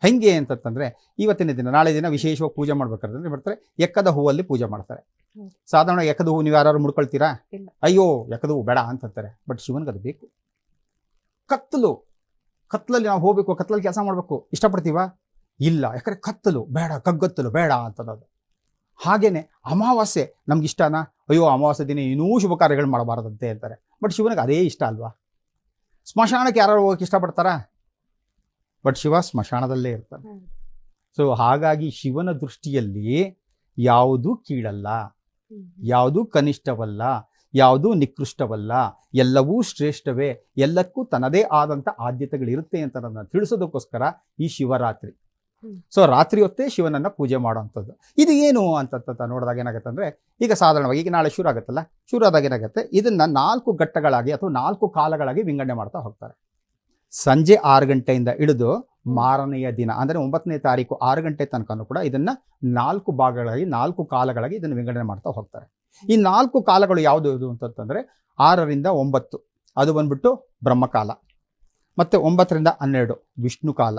ಹೇಗೆ ಅಂತಂತಂದರೆ ಇವತ್ತಿನ ದಿನ ನಾಳೆ ದಿನ ವಿಶೇಷವಾಗಿ ಪೂಜೆ ಮಾಡ್ಬೇಕಾದ್ರೆ ಮಾಡ್ತಾರೆ? ಎಕ್ಕದ ಹೂವಲ್ಲಿ ಪೂಜೆ ಮಾಡ್ತಾರೆ. ಸಾಧಾರಣ ಎಕ್ಕದ ಹೂವು ನೀವು ಯಾರು ಮುಡ್ಕೊಳ್ತೀರಾ? ಅಯ್ಯೋ ಎಕ್ಕದ ಹೂವು ಬೇಡ ಅಂತಂತಾರೆ. ಬಟ್ ಶಿವನಿಗೆ ಅದು ಬೇಕು. ಕತ್ತಲು ಕತ್ತಲಲ್ಲಿ ನಾವು ಹೋಗಬೇಕು ಕತ್ತಲಲ್ಲಿ ಕೆಲಸ ಮಾಡಬೇಕು ಇಷ್ಟಪಡ್ತೀವ? ಇಲ್ಲ. ಯಾಕಂದರೆ ಕತ್ತಲು ಬೇಡ ಕಗ್ಗತ್ತಲು ಬೇಡ ಅಂತನ್ನೋದು ಹಾಗೇನೆ ಅಮಾವಾಸ್ಯೆ ನಮ್ಗೆ ಇಷ್ಟನಾ? ಅಯ್ಯೋ ಅಮಾವಾಸ್ಯೆ ದಿನ ಏನೂ ಶುಭ ಕಾರ್ಯಗಳು ಮಾಡಬಾರದಂತೆ ಅಂತಾರೆ. ಬಟ್ ಶಿವನಿಗೆ ಅದೇ ಇಷ್ಟ ಅಲ್ವಾ? ಸ್ಮಶಾನಕ್ಕೆ ಯಾರು ಹೋಗಕ್ಕೆ ಇಷ್ಟಪಡ್ತಾರಾ? ಬಟ್ ಶಿವ ಸ್ಮಶಾನದಲ್ಲೇ ಇರ್ತಾನೆ. ಸೊ ಹಾಗಾಗಿ ಶಿವನ ದೃಷ್ಟಿಯಲ್ಲಿ ಯಾವುದೂ ಕೀಳಲ್ಲ ಯಾವುದೂ ಕನಿಷ್ಠವಲ್ಲ ಯಾವುದೂ ನಿಕೃಷ್ಟವಲ್ಲ. ಎಲ್ಲವೂ ಶ್ರೇಷ್ಠವೇ. ಎಲ್ಲಕ್ಕೂ ತನ್ನದೇ ಆದಂಥ ಆದ್ಯತೆಗಳಿರುತ್ತೆ ಅಂತ ನನ್ನ ತಿಳಿಸೋದಕ್ಕೋಸ್ಕರ ಈ ಶಿವರಾತ್ರಿ. ಸೊ ರಾತ್ರಿ ಹೊತ್ತೇ ಶಿವನನ್ನ ಪೂಜೆ ಮಾಡುವಂಥದ್ದು. ಇದು ಏನು ಅಂತ ನೋಡಿದಾಗ ಏನಾಗುತ್ತೆ ಅಂದ್ರೆ ಈಗ ಸಾಧಾರಣವಾಗಿ ಈಗ ನಾಳೆ ಶುರು ಆಗುತ್ತಲ್ಲ? ಶುರು ಆದಾಗ ಏನಾಗುತ್ತೆ? ಇದನ್ನ ನಾಲ್ಕು ಘಟ್ಟಗಳಾಗಿ ಅಥವಾ ನಾಲ್ಕು ಕಾಲಗಳಾಗಿ ವಿಂಗಡಣೆ ಮಾಡ್ತಾ ಹೋಗ್ತಾರೆ. ಸಂಜೆ ಆರು ಗಂಟೆಯಿಂದ ಹಿಡಿದು ಮಾರನೆಯ ದಿನ ಅಂದರೆ ಒಂಬತ್ತನೇ ತಾರೀಕು ಆರು ಗಂಟೆ ತನಕನೂ ಕೂಡ ಇದನ್ನ ನಾಲ್ಕು ಭಾಗಗಳಾಗಿ ನಾಲ್ಕು ಕಾಲಗಳಾಗಿ ಇದನ್ನು ವಿಂಗಡಣೆ ಮಾಡ್ತಾ ಹೋಗ್ತಾರೆ. ಈ ನಾಲ್ಕು ಕಾಲಗಳು ಯಾವುದು ಇದು ಅಂತಂತಂದರೆ ಆರರಿಂದ ಒಂಬತ್ತು. ಅದು ಬಂದ್ಬಿಟ್ಟು ಬ್ರಹ್ಮಕಾಲ. ಮತ್ತೆ ಒಂಬತ್ತರಿಂದ ಹನ್ನೆರಡು, ವಿಷ್ಣು ಕಾಲ.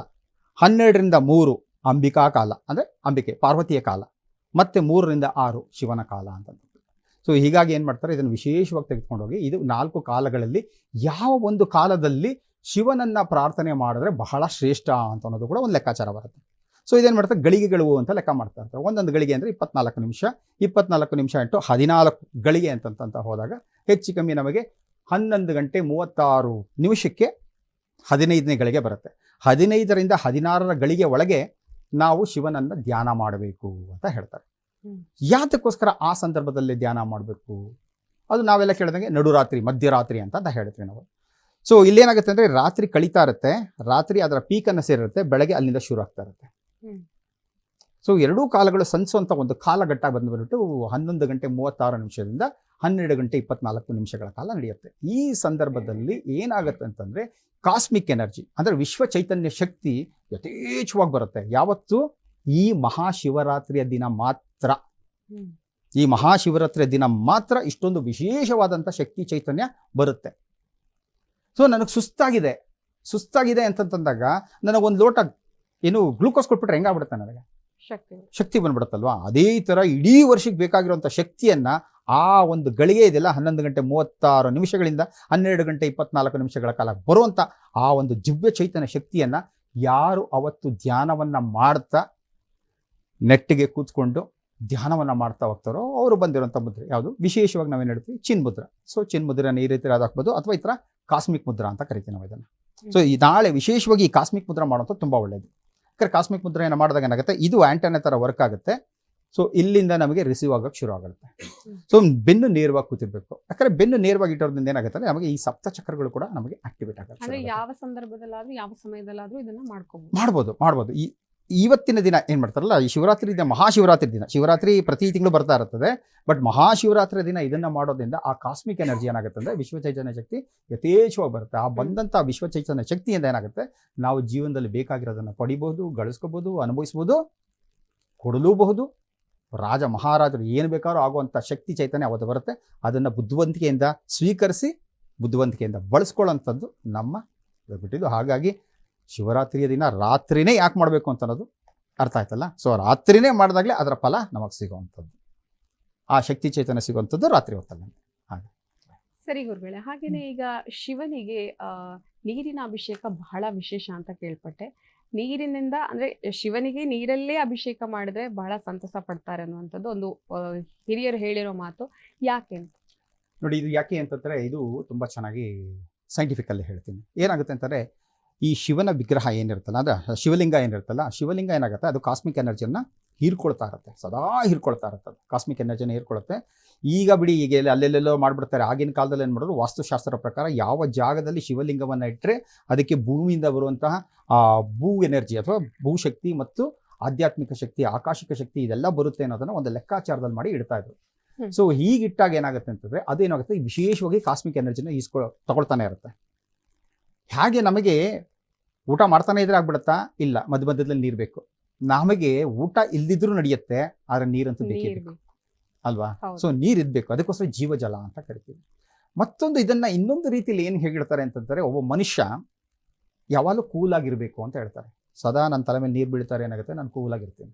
ಹನ್ನೆರಡರಿಂದ ಮೂರು, ಅಂಬಿಕಾ ಕಾಲ. ಅಂದರೆ ಅಂಬಿಕೆ, ಪಾರ್ವತಿಯ ಕಾಲ. ಮತ್ತೆ ಮೂರರಿಂದ ಆರು, ಶಿವನ ಕಾಲ ಅಂತ ಸೊ ಹೀಗಾಗಿ ಏನು ಮಾಡ್ತಾರೆ, ಇದನ್ನು ವಿಶೇಷವಾಗಿ ತೆಗೆದುಕೊಂಡೋಗಿ ಇದು ನಾಲ್ಕು ಕಾಲಗಳಲ್ಲಿ ಯಾವ ಒಂದು ಕಾಲದಲ್ಲಿ ಶಿವನನ್ನ ಪ್ರಾರ್ಥನೆ ಮಾಡಿದ್ರೆ ಬಹಳ ಶ್ರೇಷ್ಠ ಅಂತ ಅನ್ನೋದು ಕೂಡ ಒಂದು ಲೆಕ್ಕಾಚಾರ ಬರುತ್ತೆ. ಸೊ ಇದೇನು ಮಾಡ್ತಾರೆ? ಗಳಿಗೆಗಳು ಅಂತ ಲೆಕ್ಕ ಮಾಡ್ತಾ ಇರ್ತಾರೆ. ಒಂದೊಂದು ಗಳಿಗೆ ಅಂದರೆ ಇಪ್ಪತ್ನಾಲ್ಕು ನಿಮಿಷ. ಇಪ್ಪತ್ನಾಲ್ಕು ನಿಮಿಷ ಇಂಟು ಹದಿನಾಲ್ಕು ಗಳಿಗೆ ಅಂತಂತ ಹೋದಾಗ ಹೆಚ್ಚು ಕಮ್ಮಿ ನಮಗೆ ಹನ್ನೊಂದು ಗಂಟೆ ಮೂವತ್ತಾರು ನಿಮಿಷಕ್ಕೆ ಹದಿನೈದನೇ ಗಳಿಗೆ ಬರುತ್ತೆ. ಹದಿನೈದರಿಂದ ಹದಿನಾರರ ಗಳಿಗೆ ಒಳಗೆ ನಾವು ಶಿವನನ್ನು ಧ್ಯಾನ ಮಾಡಬೇಕು ಅಂತ ಹೇಳ್ತಾರೆ. ಯಾತಕ್ಕೋಸ್ಕರ ಆ ಸಂದರ್ಭದಲ್ಲಿ ಧ್ಯಾನ ಮಾಡಬೇಕು? ಅದು ನಾವೆಲ್ಲ ಕೇಳಿದಂಗೆ ನಡುರಾತ್ರಿ ಮಧ್ಯರಾತ್ರಿ ಅಂತ ಅಂತ ಹೇಳ್ತೀವಿ ನಾವು. ಸೊ ಇಲ್ಲೇನಾಗುತ್ತೆ ಅಂದರೆ ರಾತ್ರಿ ಕಳೀತಾ ಇರುತ್ತೆ. ರಾತ್ರಿ ಅದರ ಪೀಕನ್ನು ಸೇರಿರುತ್ತೆ. ಬೆಳಗ್ಗೆ ಅಲ್ಲಿಂದ ಶುರು ಆಗ್ತಾ ಇರುತ್ತೆ. ಸೊ ಎರಡೂ ಕಾಲಗಳು ಸಂಧಿಸುವಂಥ ಒಂದು ಕಾಲಘಟ್ಟ ಬಂದುಬಿಟ್ಟು ಹನ್ನೊಂದು ಗಂಟೆ ಮೂವತ್ತಾರು ನಿಮಿಷದಿಂದ ಹನ್ನೆರಡು ಗಂಟೆ ಇಪ್ಪತ್ನಾಲ್ಕು ನಿಮಿಷಗಳ ಕಾಲ ನಡೆಯುತ್ತೆ. ಈ ಸಂದರ್ಭದಲ್ಲಿ ಏನಾಗುತ್ತೆ ಅಂತಂದರೆ ಕಾಸ್ಮಿಕ್ ಎನರ್ಜಿ ಅಂದರೆ ವಿಶ್ವ ಚೈತನ್ಯ ಶಕ್ತಿ ಯಥೇಚ್ಛವಾಗಿ ಬರುತ್ತೆ. ಯಾವತ್ತು? ಈ ಮಹಾಶಿವರಾತ್ರಿಯ ದಿನ ಮಾತ್ರ. ಈ ಮಹಾಶಿವರಾತ್ರಿಯ ದಿನ ಮಾತ್ರ ಇಷ್ಟೊಂದು ವಿಶೇಷವಾದಂಥ ಶಕ್ತಿ ಚೈತನ್ಯ ಬರುತ್ತೆ. ಸೊ ನನಗೆ ಸುಸ್ತಾಗಿದೆ. ಸುಸ್ತಾಗಿದೆ ಅಂತಂತಂದಾಗ ನನಗೊಂದು ಲೋಟ ಏನು ಗ್ಲೂಕೋಸ್ ಕೊಟ್ಬಿಟ್ರೆ ಹೆಂಗಾಗ್ಬಿಡುತ್ತೆ ನನಗೆ? ಶಕ್ತಿ. ಶಕ್ತಿ ಬಂದ್ಬಿಡುತ್ತಲ್ವಾ? ಅದೇ ಥರ ಇಡೀ ವರ್ಷಕ್ಕೆ ಬೇಕಾಗಿರುವಂಥ ಶಕ್ತಿಯನ್ನು ಆ ಒಂದು ಗಳಿಗೆ ಇದೆಲ್ಲ ಹನ್ನೊಂದು ಗಂಟೆ ಮೂವತ್ತಾರು ನಿಮಿಷಗಳಿಂದ ಹನ್ನೆರಡು ಗಂಟೆ ಇಪ್ಪತ್ನಾಲ್ಕು ನಿಮಿಷಗಳ ಕಾಲ ಬರುವಂಥ ಆ ಒಂದು ದಿವ್ಯ ಚೈತನ್ಯ ಶಕ್ತಿಯನ್ನು ಯಾರು ಅವತ್ತು ಧ್ಯಾನವನ್ನು ಮಾಡ್ತಾ ನೆಟ್ಟಿಗೆ ಕೂತ್ಕೊಂಡು ಧ್ಯಾನವನ್ನು ಮಾಡ್ತಾ ಹೋಗ್ತಾರೋ ಅವರು ಬಂದಿರುವಂಥ ಮುದ್ರೆ. ಯಾವುದು? ವಿಶೇಷವಾಗಿ ನಾವೇನು ಹೇಳ್ತೀವಿ? ಚಿನ್ ಮುದ್ರ ಸೊ ಚಿನ್ ಮುದ್ರನ ಈ ರೀತಿ ಹಾಕ್ಬೋದು ಅಥವಾ ಈ ಥರ ಕಾಸ್ಮಿಕ್ ಮುದ್ರ ಅಂತ ಕರಿತೀವಿ ನಾವು ಇದನ್ನು ಸೊ ಈ ನಾಳೆ ವಿಶೇಷವಾಗಿ ಈ ಕಾಸ್ಮಿಕ್ ಮುದ್ರ ಮಾಡೋಂಥದ್ದು ತುಂಬ ಒಳ್ಳೆಯದು ಯಾಕಂದ್ರೆ ಕಾಸ್ಮಿಕ್ ಮುದ್ರೆಯನ್ನು ಮಾಡಿದಾಗ ಏನಾಗುತ್ತೆ? ಇದು ಆಂಟೆನ ಥರ ವರ್ಕ್ ಆಗುತ್ತೆ. ಸೊ ಇಲ್ಲಿಂದ ನಮಗೆ ರಿಸೀವ್ ಆಗೋಕ್ಕೆ ಶುರು ಆಗುತ್ತೆ. ಸೊ ಬೆನ್ನು ನೇರವಾಗಿ ಕೂತಿರ್ಬೇಕು. ಯಾಕಂದ್ರೆ ಬೆನ್ನು ನೇರವಾಗಿ ಇಟ್ಟೋದ್ರಿಂದ ಏನಾಗುತ್ತೆ ಅಂದ್ರೆ ನಮಗೆ ಈ ಸಪ್ತ ಚಕ್ರಗಳು ಕೂಡ ನಮಗೆ ಆಕ್ಟಿವೇಟ್ ಆಗುತ್ತೆ. ಯಾವ ಸಂದರ್ಭದಲ್ಲಾದ್ರೂ ಯಾವ ಸಮಯದಲ್ಲಾದ್ರೂ ಇದನ್ನ ಮಾಡ್ಕೋಬಹುದು ಮಾಡ್ಬೋದು ಮಾಡ್ಬೋದು. ಈ ಇವತ್ತಿನ ದಿನ ಏನು ಮಾಡ್ತಾರಲ್ಲ, ಈ ಶಿವರಾತ್ರಿ ದಿನ, ಮಹಾಶಿವರಾತ್ರಿ ದಿನ. ಶಿವರಾತ್ರಿ ಪ್ರತಿ ತಿಂಗಳು ಬರ್ತಾ ಇರ್ತದೆ. ಬಟ್ ಮಹಾಶಿವರಾತ್ರಿ ದಿನ ಇದನ್ನು ಮಾಡೋದ್ರಿಂದ ಆ ಕಾಸ್ಮಿಕ್ ಎನರ್ಜಿ ಏನಾಗುತ್ತೆ ಅಂದರೆ ವಿಶ್ವ ಚೈತನ್ಯ ಶಕ್ತಿ ಯಥೇಚ್ಛವಾಗಿ ಬರುತ್ತೆ. ಆ ಬಂದಂಥ ವಿಶ್ವ ಚೈತನ್ಯ ಶಕ್ತಿಯಿಂದ ಏನಾಗುತ್ತೆ? ನಾವು ಜೀವನದಲ್ಲಿ ಬೇಕಾಗಿರೋದನ್ನು ಪಡಿಬಹುದು ಗಳಿಸ್ಕೋಬಹುದು ಅನುಭವಿಸ್ಬೋದು, ಕೊಡಲೂಬಹುದು. ರಾಜ ಮಹಾರಾಜರು ಏನು ಬೇಕಾದ್ರೂ ಆಗುವಂಥ ಶಕ್ತಿ ಚೈತನ್ಯ ಅವತ್ತು ಬರುತ್ತೆ. ಅದನ್ನು ಬುದ್ಧಿವಂತಿಕೆಯಿಂದ ಸ್ವೀಕರಿಸಿ, ಬುದ್ಧಿವಂತಿಕೆಯಿಂದ ಬಳಸ್ಕೊಳ್ಳೋಂಥದ್ದು ನಮ್ಮ ಬಿಟ್ಟಿದ್ದು ಹಾಗಾಗಿ ಶಿವರಾತ್ರಿಯ ದಿನ ರಾತ್ರಿನೇ ಯಾಕೆ ಮಾಡಬೇಕು ಅಂತ ಅನ್ನೋದು ಅರ್ಥ ಆಯ್ತಲ್ಲ? ಸೊ ರಾತ್ರಿನೇ ಮಾಡಿದಾಗಲೇ ಅದರ ಫಲ ನಮಗೆ ಸಿಗುವಂಥದ್ದು. ಆ ಶಕ್ತಿ ಚೇತನ ಸಿಗುವಂಥದ್ದು ರಾತ್ರಿ ಹೊತ್ತಲ್ಲಿ. ಸರಿ ಗುರುಗಳೇ ಹಾಗೆಯೇ ಈಗ ಶಿವನಿಗೆ ನೀರಿನ ಅಭಿಷೇಕ ಬಹಳ ವಿಶೇಷ ಅಂತ ಕೇಳ್ಪಟ್ಟೆ. ನೀರಿನಿಂದ ಅಂದರೆ ಶಿವನಿಗೆ ನೀರಲ್ಲೇ ಅಭಿಷೇಕ ಮಾಡಿದ್ರೆ ಬಹಳ ಸಂತಸ ಪಡ್ತಾರೆ ಅನ್ನುವಂಥದ್ದು ಒಂದು ಹಿರಿಯರು ಹೇಳಿರೋ ಮಾತು. ಯಾಕೆ ಅಂತ? ನೋಡಿ ಇದು ಯಾಕೆ ಅಂತಂದರೆ ಇದು ತುಂಬ ಚೆನ್ನಾಗಿ ಸೈಂಟಿಫಿಕಲ್ಲಿ ಹೇಳ್ತೀನಿ. ಏನಾಗುತ್ತೆ ಅಂತಂದರೆ ಈ ಶಿವನ ವಿಗ್ರಹ ಏನಿರುತ್ತಲ್ಲ ಅಂದರೆ ಶಿವಲಿಂಗ ಏನಿರುತ್ತಲ್ಲ ಶಿವಲಿಂಗ ಏನಾಗುತ್ತೆ? ಅದು ಕಾಸ್ಮಿಕ್ ಎನರ್ಜಿಯನ್ನು ಹೀರ್ಕೊಳ್ತಾ ಇರುತ್ತೆ ಸದಾ ಹೀರ್ಕೊಳ್ತಾ ಇರುತ್ತೆ ಅದು. ಕಾಸ್ಮಿಕ್ ಎನರ್ಜಿನ ಹೀರ್ಕೊಳ್ಳುತ್ತೆ ಈಗ ಬಿಡಿ ಈಗ ಎಲ್ಲ ಅಲ್ಲೆಲ್ಲೆಲ್ಲೋ ಮಾಡಿಬಿಡ್ತಾರೆ. ಆಗಿನ ಕಾಲದಲ್ಲಿ ಏನು ಮಾಡೋದು ವಾಸ್ತುಶಾಸ್ತ್ರ ಪ್ರಕಾರ ಯಾವ ಜಾಗದಲ್ಲಿ ಶಿವಲಿಂಗವನ್ನು ಇಟ್ಟರೆ ಅದಕ್ಕೆ ಭೂಮಿಯಿಂದ ಬರುವಂತಹ ಭೂ ಎನರ್ಜಿ ಅಥವಾ ಭೂಶಕ್ತಿ ಮತ್ತು ಆಧ್ಯಾತ್ಮಿಕ ಶಕ್ತಿ ಆಕಾಶಿಕ ಶಕ್ತಿ ಇದೆಲ್ಲ ಬರುತ್ತೆ ಅನ್ನೋದನ್ನ ಒಂದು ಲೆಕ್ಕಾಚಾರದಲ್ಲಿ ಮಾಡಿ ಇಡ್ತಾ ಇದ್ರು. ಸೊ ಹೀಗಿಟ್ಟಾಗ ಏನಾಗುತ್ತೆ ಅಂತಂದ್ರೆ ಅದೇನಾಗುತ್ತೆ ವಿಶೇಷವಾಗಿ ಕಾಸ್ಮಿಕ್ ಎನರ್ಜಿನ ಈಸ್ಕೊ ತಗೊಳ್ತಾನೆ ಇರುತ್ತೆ. ಹಾಗೆ ನಮಗೆ ಊಟ ಮಾಡ್ತಾನೆ ಇದ್ರೆ ಆಗ್ಬಿಡತ್ತಾ? ಇಲ್ಲ ಮಧ್ಯ ಮಧ್ಯದಲ್ಲಿ ನೀರು ಬೇಕು. ನಮಗೆ ಊಟ ಇಲ್ದಿದ್ರೂ ನಡೆಯುತ್ತೆ ಆದ್ರೆ ನೀರಂತೂ ಬೇಕೇ ಬೇಕು. ಅಲ್ವಾ. ಸೊ ನೀರು ಇದ್ಬೇಕು ಅದಕ್ಕೋಸ್ಕರ ಜೀವಜಲ ಅಂತ ಕರಿತೀವಿ. ಮತ್ತೊಂದು ಇದನ್ನ ಇನ್ನೊಂದು ರೀತಿಯಲ್ಲಿ ಏನು ಹೇಳ್ತಾರೆ ಅಂತಂದ್ರೆ ಒಬ್ಬ ಮನುಷ್ಯ ಯಾವಾಗಲೂ ಕೂಲಾಗಿರ್ಬೇಕು ಅಂತ ಹೇಳ್ತಾರೆ. ಸದಾ ನನ್ನ ತಲೆ ಮೇಲೆ ನೀರು ಬೀಳ್ತಾರೆ ಏನಾಗುತ್ತೆ? ನಾನು ಕೂಲಾಗಿರ್ತೀನಿ.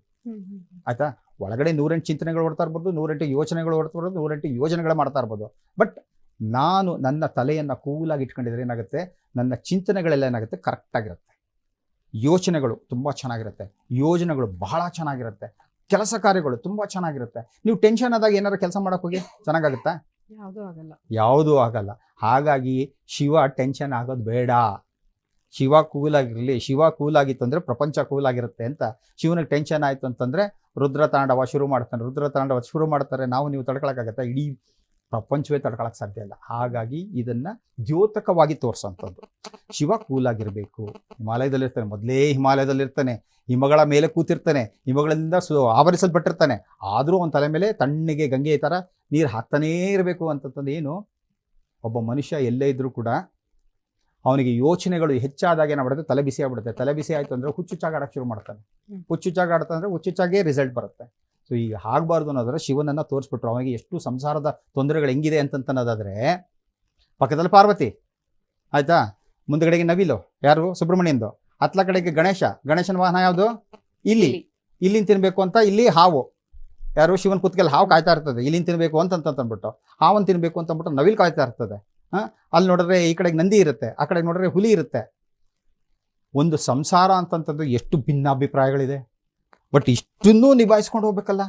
ಆಯ್ತಾ? ಒಳಗಡೆ ನೂರೆಂಟು ಚಿಂತನೆಗಳು ಓಡ್ತಾ ಇರ್ಬೋದು ನೂರೆಂಟು ಯೋಚನೆಗಳು ಓಡ್ತಾ ಇರ್ಬೋದು ನೂರೆಂಟು ಯೋಜನೆಗಳು ಮಾಡ್ತಾ ಇರ್ಬೋದು. ಬಟ್ ನಾನು ನನ್ನ ತಲೆಯನ್ನು ಕೂಲಾಗಿ ಇಟ್ಕೊಂಡಿದ್ರೆ ಏನಾಗುತ್ತೆ? ನನ್ನ ಚಿಂತನೆಗಳೆಲ್ಲ ಏನಾಗುತ್ತೆ? ಕರೆಕ್ಟಾಗಿರುತ್ತೆ ಯೋಚನೆಗಳು ತುಂಬ ಚೆನ್ನಾಗಿರುತ್ತೆ. ಯೋಜನೆಗಳು ಬಹಳ ಚೆನ್ನಾಗಿರುತ್ತೆ. ಕೆಲಸ ಕಾರ್ಯಗಳು ತುಂಬ ಚೆನ್ನಾಗಿರುತ್ತೆ. ನೀವು ಟೆನ್ಷನ್ ಆದಾಗ ಏನಾರು ಕೆಲಸ ಮಾಡೋಕೆ ಹೋಗಿ ಚೆನ್ನಾಗಾಗುತ್ತಾ? ಯಾವುದೂ ಆಗಲ್ಲ. ಯಾವುದೂ ಆಗಲ್ಲ. ಹಾಗಾಗಿ ಶಿವ ಟೆನ್ಷನ್ ಆಗೋದು ಬೇಡ. ಶಿವ ಕೂಲಾಗಿರಲಿ ಶಿವ ಕೂಲಾಗಿತ್ತು ಅಂದರೆ ಪ್ರಪಂಚ ಕೂಲಾಗಿರುತ್ತೆ ಅಂತ ಶಿವನಿಗೆ ಟೆನ್ಷನ್ ಆಯಿತು ಅಂತಂದರೆ ರುದ್ರ ತಾಂಡವ ಶುರು ಮಾಡ್ತಾನೆ. ರುದ್ರ ತಾಂಡವ ಶುರು ಮಾಡ್ತಾರೆ. ನಾವು ನೀವು ತಡ್ಕೊಳಕ್ಕಾಗತ್ತಾ? ಇಡೀ ಪ್ರಪಂಚವೇ ತಡ್ಕೊಳಕ್ಕೆ ಸಾಧ್ಯ ಇಲ್ಲ. ಹಾಗಾಗಿ ಇದನ್ನು ದ್ಯೋತಕವಾಗಿ ತೋರಿಸೋಂಥದ್ದು. ಶಿವ ಕೂಲಾಗಿರಬೇಕು. ಹಿಮಾಲಯದಲ್ಲಿರ್ತಾನೆ ಮೊದಲೇ ಹಿಮಾಲಯದಲ್ಲಿರ್ತಾನೆ ಹಿಮಗಳ ಮೇಲೆ ಕೂತಿರ್ತಾನೆ ಹಿಮಗಳಿಂದ ಸು ಆವರಿಸಲ್ಪಟ್ಟಿರ್ತಾನೆ. ಆದರೂ ಅವನ ತಲೆ ಮೇಲೆ ತಣ್ಣಗೆ ಗಂಗೆ ಥರ ನೀರು ಹಾಕ್ತಾನೇ ಇರಬೇಕು ಅಂತಂದು ಏನು ಒಬ್ಬ ಮನುಷ್ಯ ಎಲ್ಲೇ ಇದ್ದರೂ ಕೂಡ ಅವನಿಗೆ ಯೋಚನೆಗಳು ಹೆಚ್ಚಾದಾಗ ಏನಾಗ್ಬಿಡುತ್ತೆ ತಲೆ ಬಿಸಿ ಆಗ್ಬಿಡುತ್ತೆ. ತಲೆ ಬಿಸಿ ಆಯಿತು ಅಂದರೆ ಹುಚ್ಚುಚ್ಚಾಗಿ ಆಡಕ್ಕೆ ಶುರು ಮಾಡ್ತಾನೆ. ಹುಚ್ಚುಚ್ಚಾಗಿ ಆಡ್ತಾ ಅಂದರೆ ಹುಚ್ಚುಚ್ಚಾಗೇ ರಿಸಲ್ಟ್ ಬರುತ್ತೆ. ಸೊ ಈಗ ಆಗಬಾರ್ದು ಅನ್ನೋದ್ರೆ ಶಿವನನ್ನು ತೋರಿಸ್ಬಿಟ್ರು. ಅವನಿಗೆ ಎಷ್ಟು ಸಂಸಾರದ ತೊಂದರೆಗಳು ಹೆಂಗಿದೆ ಅಂತನ್ನೋದಾದರೆ ಪಕ್ಕದಲ್ಲಿ ಪಾರ್ವತಿ ಆಯ್ತಾ? ಮುಂದ್ಗಡೆಗೆ ನವಿಲು ಯಾರು? ಸುಬ್ರಹ್ಮಣ್ಯಂದು. ಹತ್ಲ ಕಡೆಗೆ ಗಣೇಶ. ಗಣೇಶನ ವಾಹನ ಯಾವುದು? ಇಲ್ಲಿ. ಇಲ್ಲಿ. ಇಲ್ಲಿಂದ ತಿನ್ಬೇಕು ಅಂತ ಇಲ್ಲಿ ಹಾವು. ಯಾರು? ಶಿವನ್ ಕುತ್ಕೆಲ್ಲಿ ಹಾವು ಕಾಯ್ತಾ ಇರ್ತದೆ. ಇಲ್ಲಿಂದ ತಿನ್ಬೇಕು ಅಂತಂತಂದ್ಬಿಟ್ಟು. ಹಾವನ್ ತಿನ್ಬೇಕು ಅಂತ ಅಂದ್ಬಿಟ್ಟು ನವಿಲ್ ಕಾಯ್ತಾ ಇರ್ತದೆ. ಹಾಂ? ಅಲ್ಲಿ ನೋಡಿದ್ರೆ ಈ ಕಡೆಗೆ ನಂದಿ ಇರುತ್ತೆ. ಆ ಕಡೆಗೆ ನೋಡಿದ್ರೆ ಹುಲಿ ಇರುತ್ತೆ. ಒಂದು ಸಂಸಾರ ಅಂತಂತದ್ದು ಎಷ್ಟು ಭಿನ್ನಾಭಿಪ್ರಾಯಗಳಿದೆ. ಬಟ್ ಇಷ್ಟನ್ನೂ ನಿಭಾಯಿಸ್ಕೊಂಡು ಹೋಗ್ಬೇಕಲ್ಲ?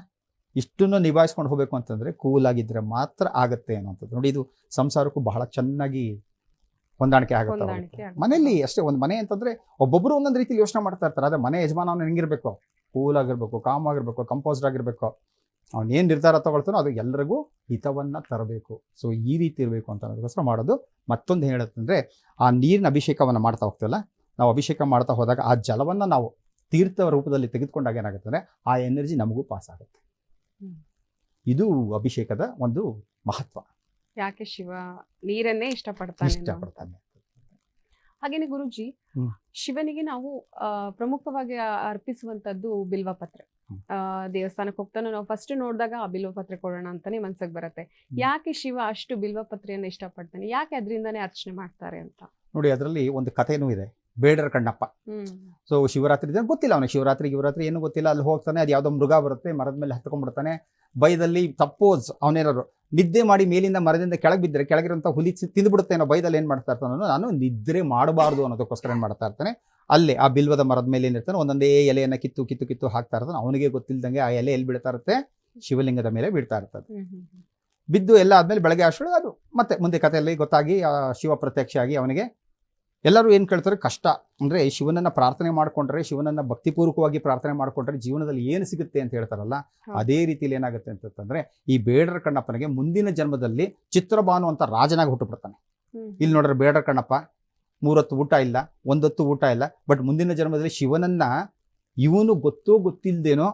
ಇಷ್ಟನ್ನು ನಿಭಾಯಿಸ್ಕೊಂಡು ಹೋಗ್ಬೇಕು ಅಂತಂದ್ರೆ ಕೂಲ್ ಆಗಿದ್ರೆ ಮಾತ್ರ ಆಗತ್ತೆ ಅನ್ನೋಂಥದ್ದು ನೋಡಿ ಇದು ಸಂಸಾರಕ್ಕೂ ಬಹಳ ಚೆನ್ನಾಗಿ ಹೊಂದಾಣಿಕೆ ಆಗುತ್ತೆ ಮನೆಯಲ್ಲಿ ಅಷ್ಟೇ ಒಂದು ಮನೆ ಅಂತಂದ್ರೆ ಒಬ್ಬೊಬ್ಬರು ಒಂದೊಂದು ರೀತಿಲಿ ಯೋಚನೆ ಮಾಡ್ತಾ ಇರ್ತಾರೆ. ಅದೇ ಮನೆ ಯಜಮಾನ ಅವ್ನು ಹೆಂಗಿರ್ಬೇಕು? ಕೂಲ್ ಆಗಿರ್ಬೇಕು ಕಾಮ್ ಆಗಿರ್ಬೇಕು ಕಂಪೋಸ್ಡ್ ಆಗಿರ್ಬೇಕು. ಅವ್ನು ಏನು ನಿರ್ಧಾರ ತಗೊಳ್ತಾನೋ ಅದು ಎಲ್ಲರಿಗೂ ಹಿತವನ್ನ ತರಬೇಕು. ಸೊ ಈ ರೀತಿ ಇರಬೇಕು ಅಂತ ಅನ್ನೋದಕ್ಕೋಸ್ಕರ ಮಾಡೋದು. ಮತ್ತೊಂದು ಹೇಳುತ್ತಂದರೆ ಹೇಳುತ್ತಂದ್ರೆ ಆ ನೀರಿನ ಅಭಿಷೇಕವನ್ನು ಮಾಡ್ತಾ ಹೋಗ್ತೀವಲ್ಲ? ನಾವು ಅಭಿಷೇಕ ಮಾಡ್ತಾ ಹೋದಾಗ ಆ ಜಲವನ್ನ ನಾವು ತೀರ್ಥ ರೂಪದಲ್ಲಿ ತೆಗೆದುಕೊಂಡಾಗ ಏನಾಗುತ್ತೆ ಅಂದ್ರೆ ಆ ಎನರ್ಜಿ ನಮಗೂ ಪಾಸ್ ಆಗುತ್ತೆ. ಇದು ಅಭಿಷೇಕದ ಒಂದು ಮಹತ್ವ. ಯಾಕೆ ಶಿವ? ನೀರನ್ನೇ ಇಷ್ಟಪಡ್ತಾನೆ ಇಷ್ಟಪಡ್ತಾನೆ. ಹಾಗೇನೆ ಗುರುಜಿ ಶಿವನಿಗೆ ನಾವು ಪ್ರಮುಖವಾಗಿ ಅರ್ಪಿಸುವಂತದ್ದು ಬಿಲ್ವ ಪತ್ರೆ ದೇವಸ್ಥಾನಕ್ಕೆ ಹೋಗ್ತಾನೆ ನಾವು ಫಸ್ಟ್ ನೋಡಿದಾಗ ಆ ಬಿಲ್ವಪತ್ರೆ ಕೊಡೋಣ ಅಂತಾನೆ ಮನ್ಸಕ್ಕೆ ಬರುತ್ತೆ. ಯಾಕೆ ಶಿವ ಅಷ್ಟು ಬಿಲ್ವ ಬಿಲ್ವಪತ್ರೆಯನ್ನ ಇಷ್ಟಪಡ್ತಾನೆ? ಯಾಕೆ ಅದರಿಂದಾನೇ ಅರ್ಚನೆ ಮಾಡ್ತಾರೆ ಅಂತ? ನೋಡಿ ಅದರಲ್ಲಿ ಒಂದು ಕಥೆನೂ ಇದೆ. ಬೇಡರ ಕಣ್ಣಪ್ಪ. ಸೊ ಶಿವರಾತ್ರಿ ದಿನ ಗೊತ್ತಿಲ್ಲ ಅವನಿಗೆ. ಶಿವರಾತ್ರಿ ಶಿವರಾತ್ರಿ ಏನು ಗೊತ್ತಿಲ್ಲ. ಅಲ್ಲಿ ಹೋಗ್ತಾನೆ ಅದು ಯಾವುದೋ ಮೃಗ ಬರುತ್ತೆ ಮರದ ಮೇಲೆ ಹತ್ಕೊಂಡ್ಬಿಡ್ತಾನೆ ಬೈದಲ್ಲಿ ಸಪೋಸ್ ಅವನೇನಾದ್ರು ನಿದ್ದೆ ಮಾಡಿ ಮೇಲಿಂದ ಮರದಿಂದ ಕೆಳಗೆ ಬಿದ್ದರೆ ಕೆಳಗಿರಂತ ಹುಲಿ ತಿಂದುಬಿಡುತ್ತೆ ಅನ್ನೋ ಬೈದಲ್ಲಿ ಏನು ಮಾಡ್ತಾ ಇರ್ತಾನೆ ಅನ್ನೋ ನಾನು ನಿದ್ರೆ ಮಾಡಬಾರ್ದು ಅನ್ನೋದಕ್ಕೋಸ್ಕರ ಏನು ಮಾಡ್ತಾ ಇರ್ತಾನೆ. ಅಲ್ಲೇ ಆ ಬಿಲ್ವದ ಮರದ ಮೇಲೆ ಏನಿರ್ತಾನೆ ಒಂದೊಂದೇ ಎಲೆಯನ್ನು ಕಿತ್ತು ಕಿತ್ತು ಕಿತ್ತು ಹಾಕ್ತಾ ಇರ್ತಾನೆ. ಅವನಿಗೆ ಗೊತ್ತಿಲ್ಲದಂಗೆ ಆ ಎಲೆ ಎಲ್ಲಿ ಬೀಳ್ತಾ ಇರುತ್ತೆ? ಶಿವಲಿಂಗದ ಮೇಲೆ ಬೀಳ್ತಾ ಇರ್ತದೆ. ಬಿದ್ದು ಎಲ್ಲ ಆದ್ಮೇಲೆ ಬೆಳಗ್ಗೆ ಅಷ್ಟು ಅದು. ಮತ್ತೆ ಮುಂದೆ ಕಥೆಯಲ್ಲಿ ಗೊತ್ತಾಗಿ ಆ ಶಿವ ಪ್ರತ್ಯಕ್ಷ ಆಗಿ ಅವನಿಗೆ ಎಲ್ಲರೂ ಏನು ಕೇಳ್ತಾರೆ? ಕಷ್ಟ. ಅಂದರೆ ಶಿವನನ್ನ ಪ್ರಾರ್ಥನೆ ಮಾಡಿಕೊಂಡ್ರೆ ಶಿವನನ್ನ ಭಕ್ತಿಪೂರ್ವಕವಾಗಿ ಪ್ರಾರ್ಥನೆ ಮಾಡಿಕೊಂಡ್ರೆ ಜೀವನದಲ್ಲಿ ಏನು ಸಿಗುತ್ತೆ ಅಂತ ಹೇಳ್ತಾರಲ್ಲ ಅದೇ ರೀತಿಯಲ್ಲಿ ಏನಾಗುತ್ತೆ ಅಂತಂದ್ರೆ ಈ ಬೇಡರ ಕಣ್ಣಪ್ಪನಿಗೆ ಮುಂದಿನ ಜನ್ಮದಲ್ಲಿ ಚಿತ್ರಭಾನು ಅಂತ ರಾಜನಾಗಿ ಹುಟ್ಟುಬಿಡ್ತಾನೆ. ಇಲ್ಲಿ ನೋಡ್ರೆ ಬೇಡರ ಕಣ್ಣಪ್ಪ ಮೂರೊತ್ತು ಊಟ ಇಲ್ಲ ಒಂದೊತ್ತು ಊಟ ಇಲ್ಲ ಬಟ್ ಮುಂದಿನ ಜನ್ಮದಲ್ಲಿ ಶಿವನನ್ನ ಇವನು ಗೊತ್ತೋ ಗೊತ್ತಿಲ್ಲದೇನೋ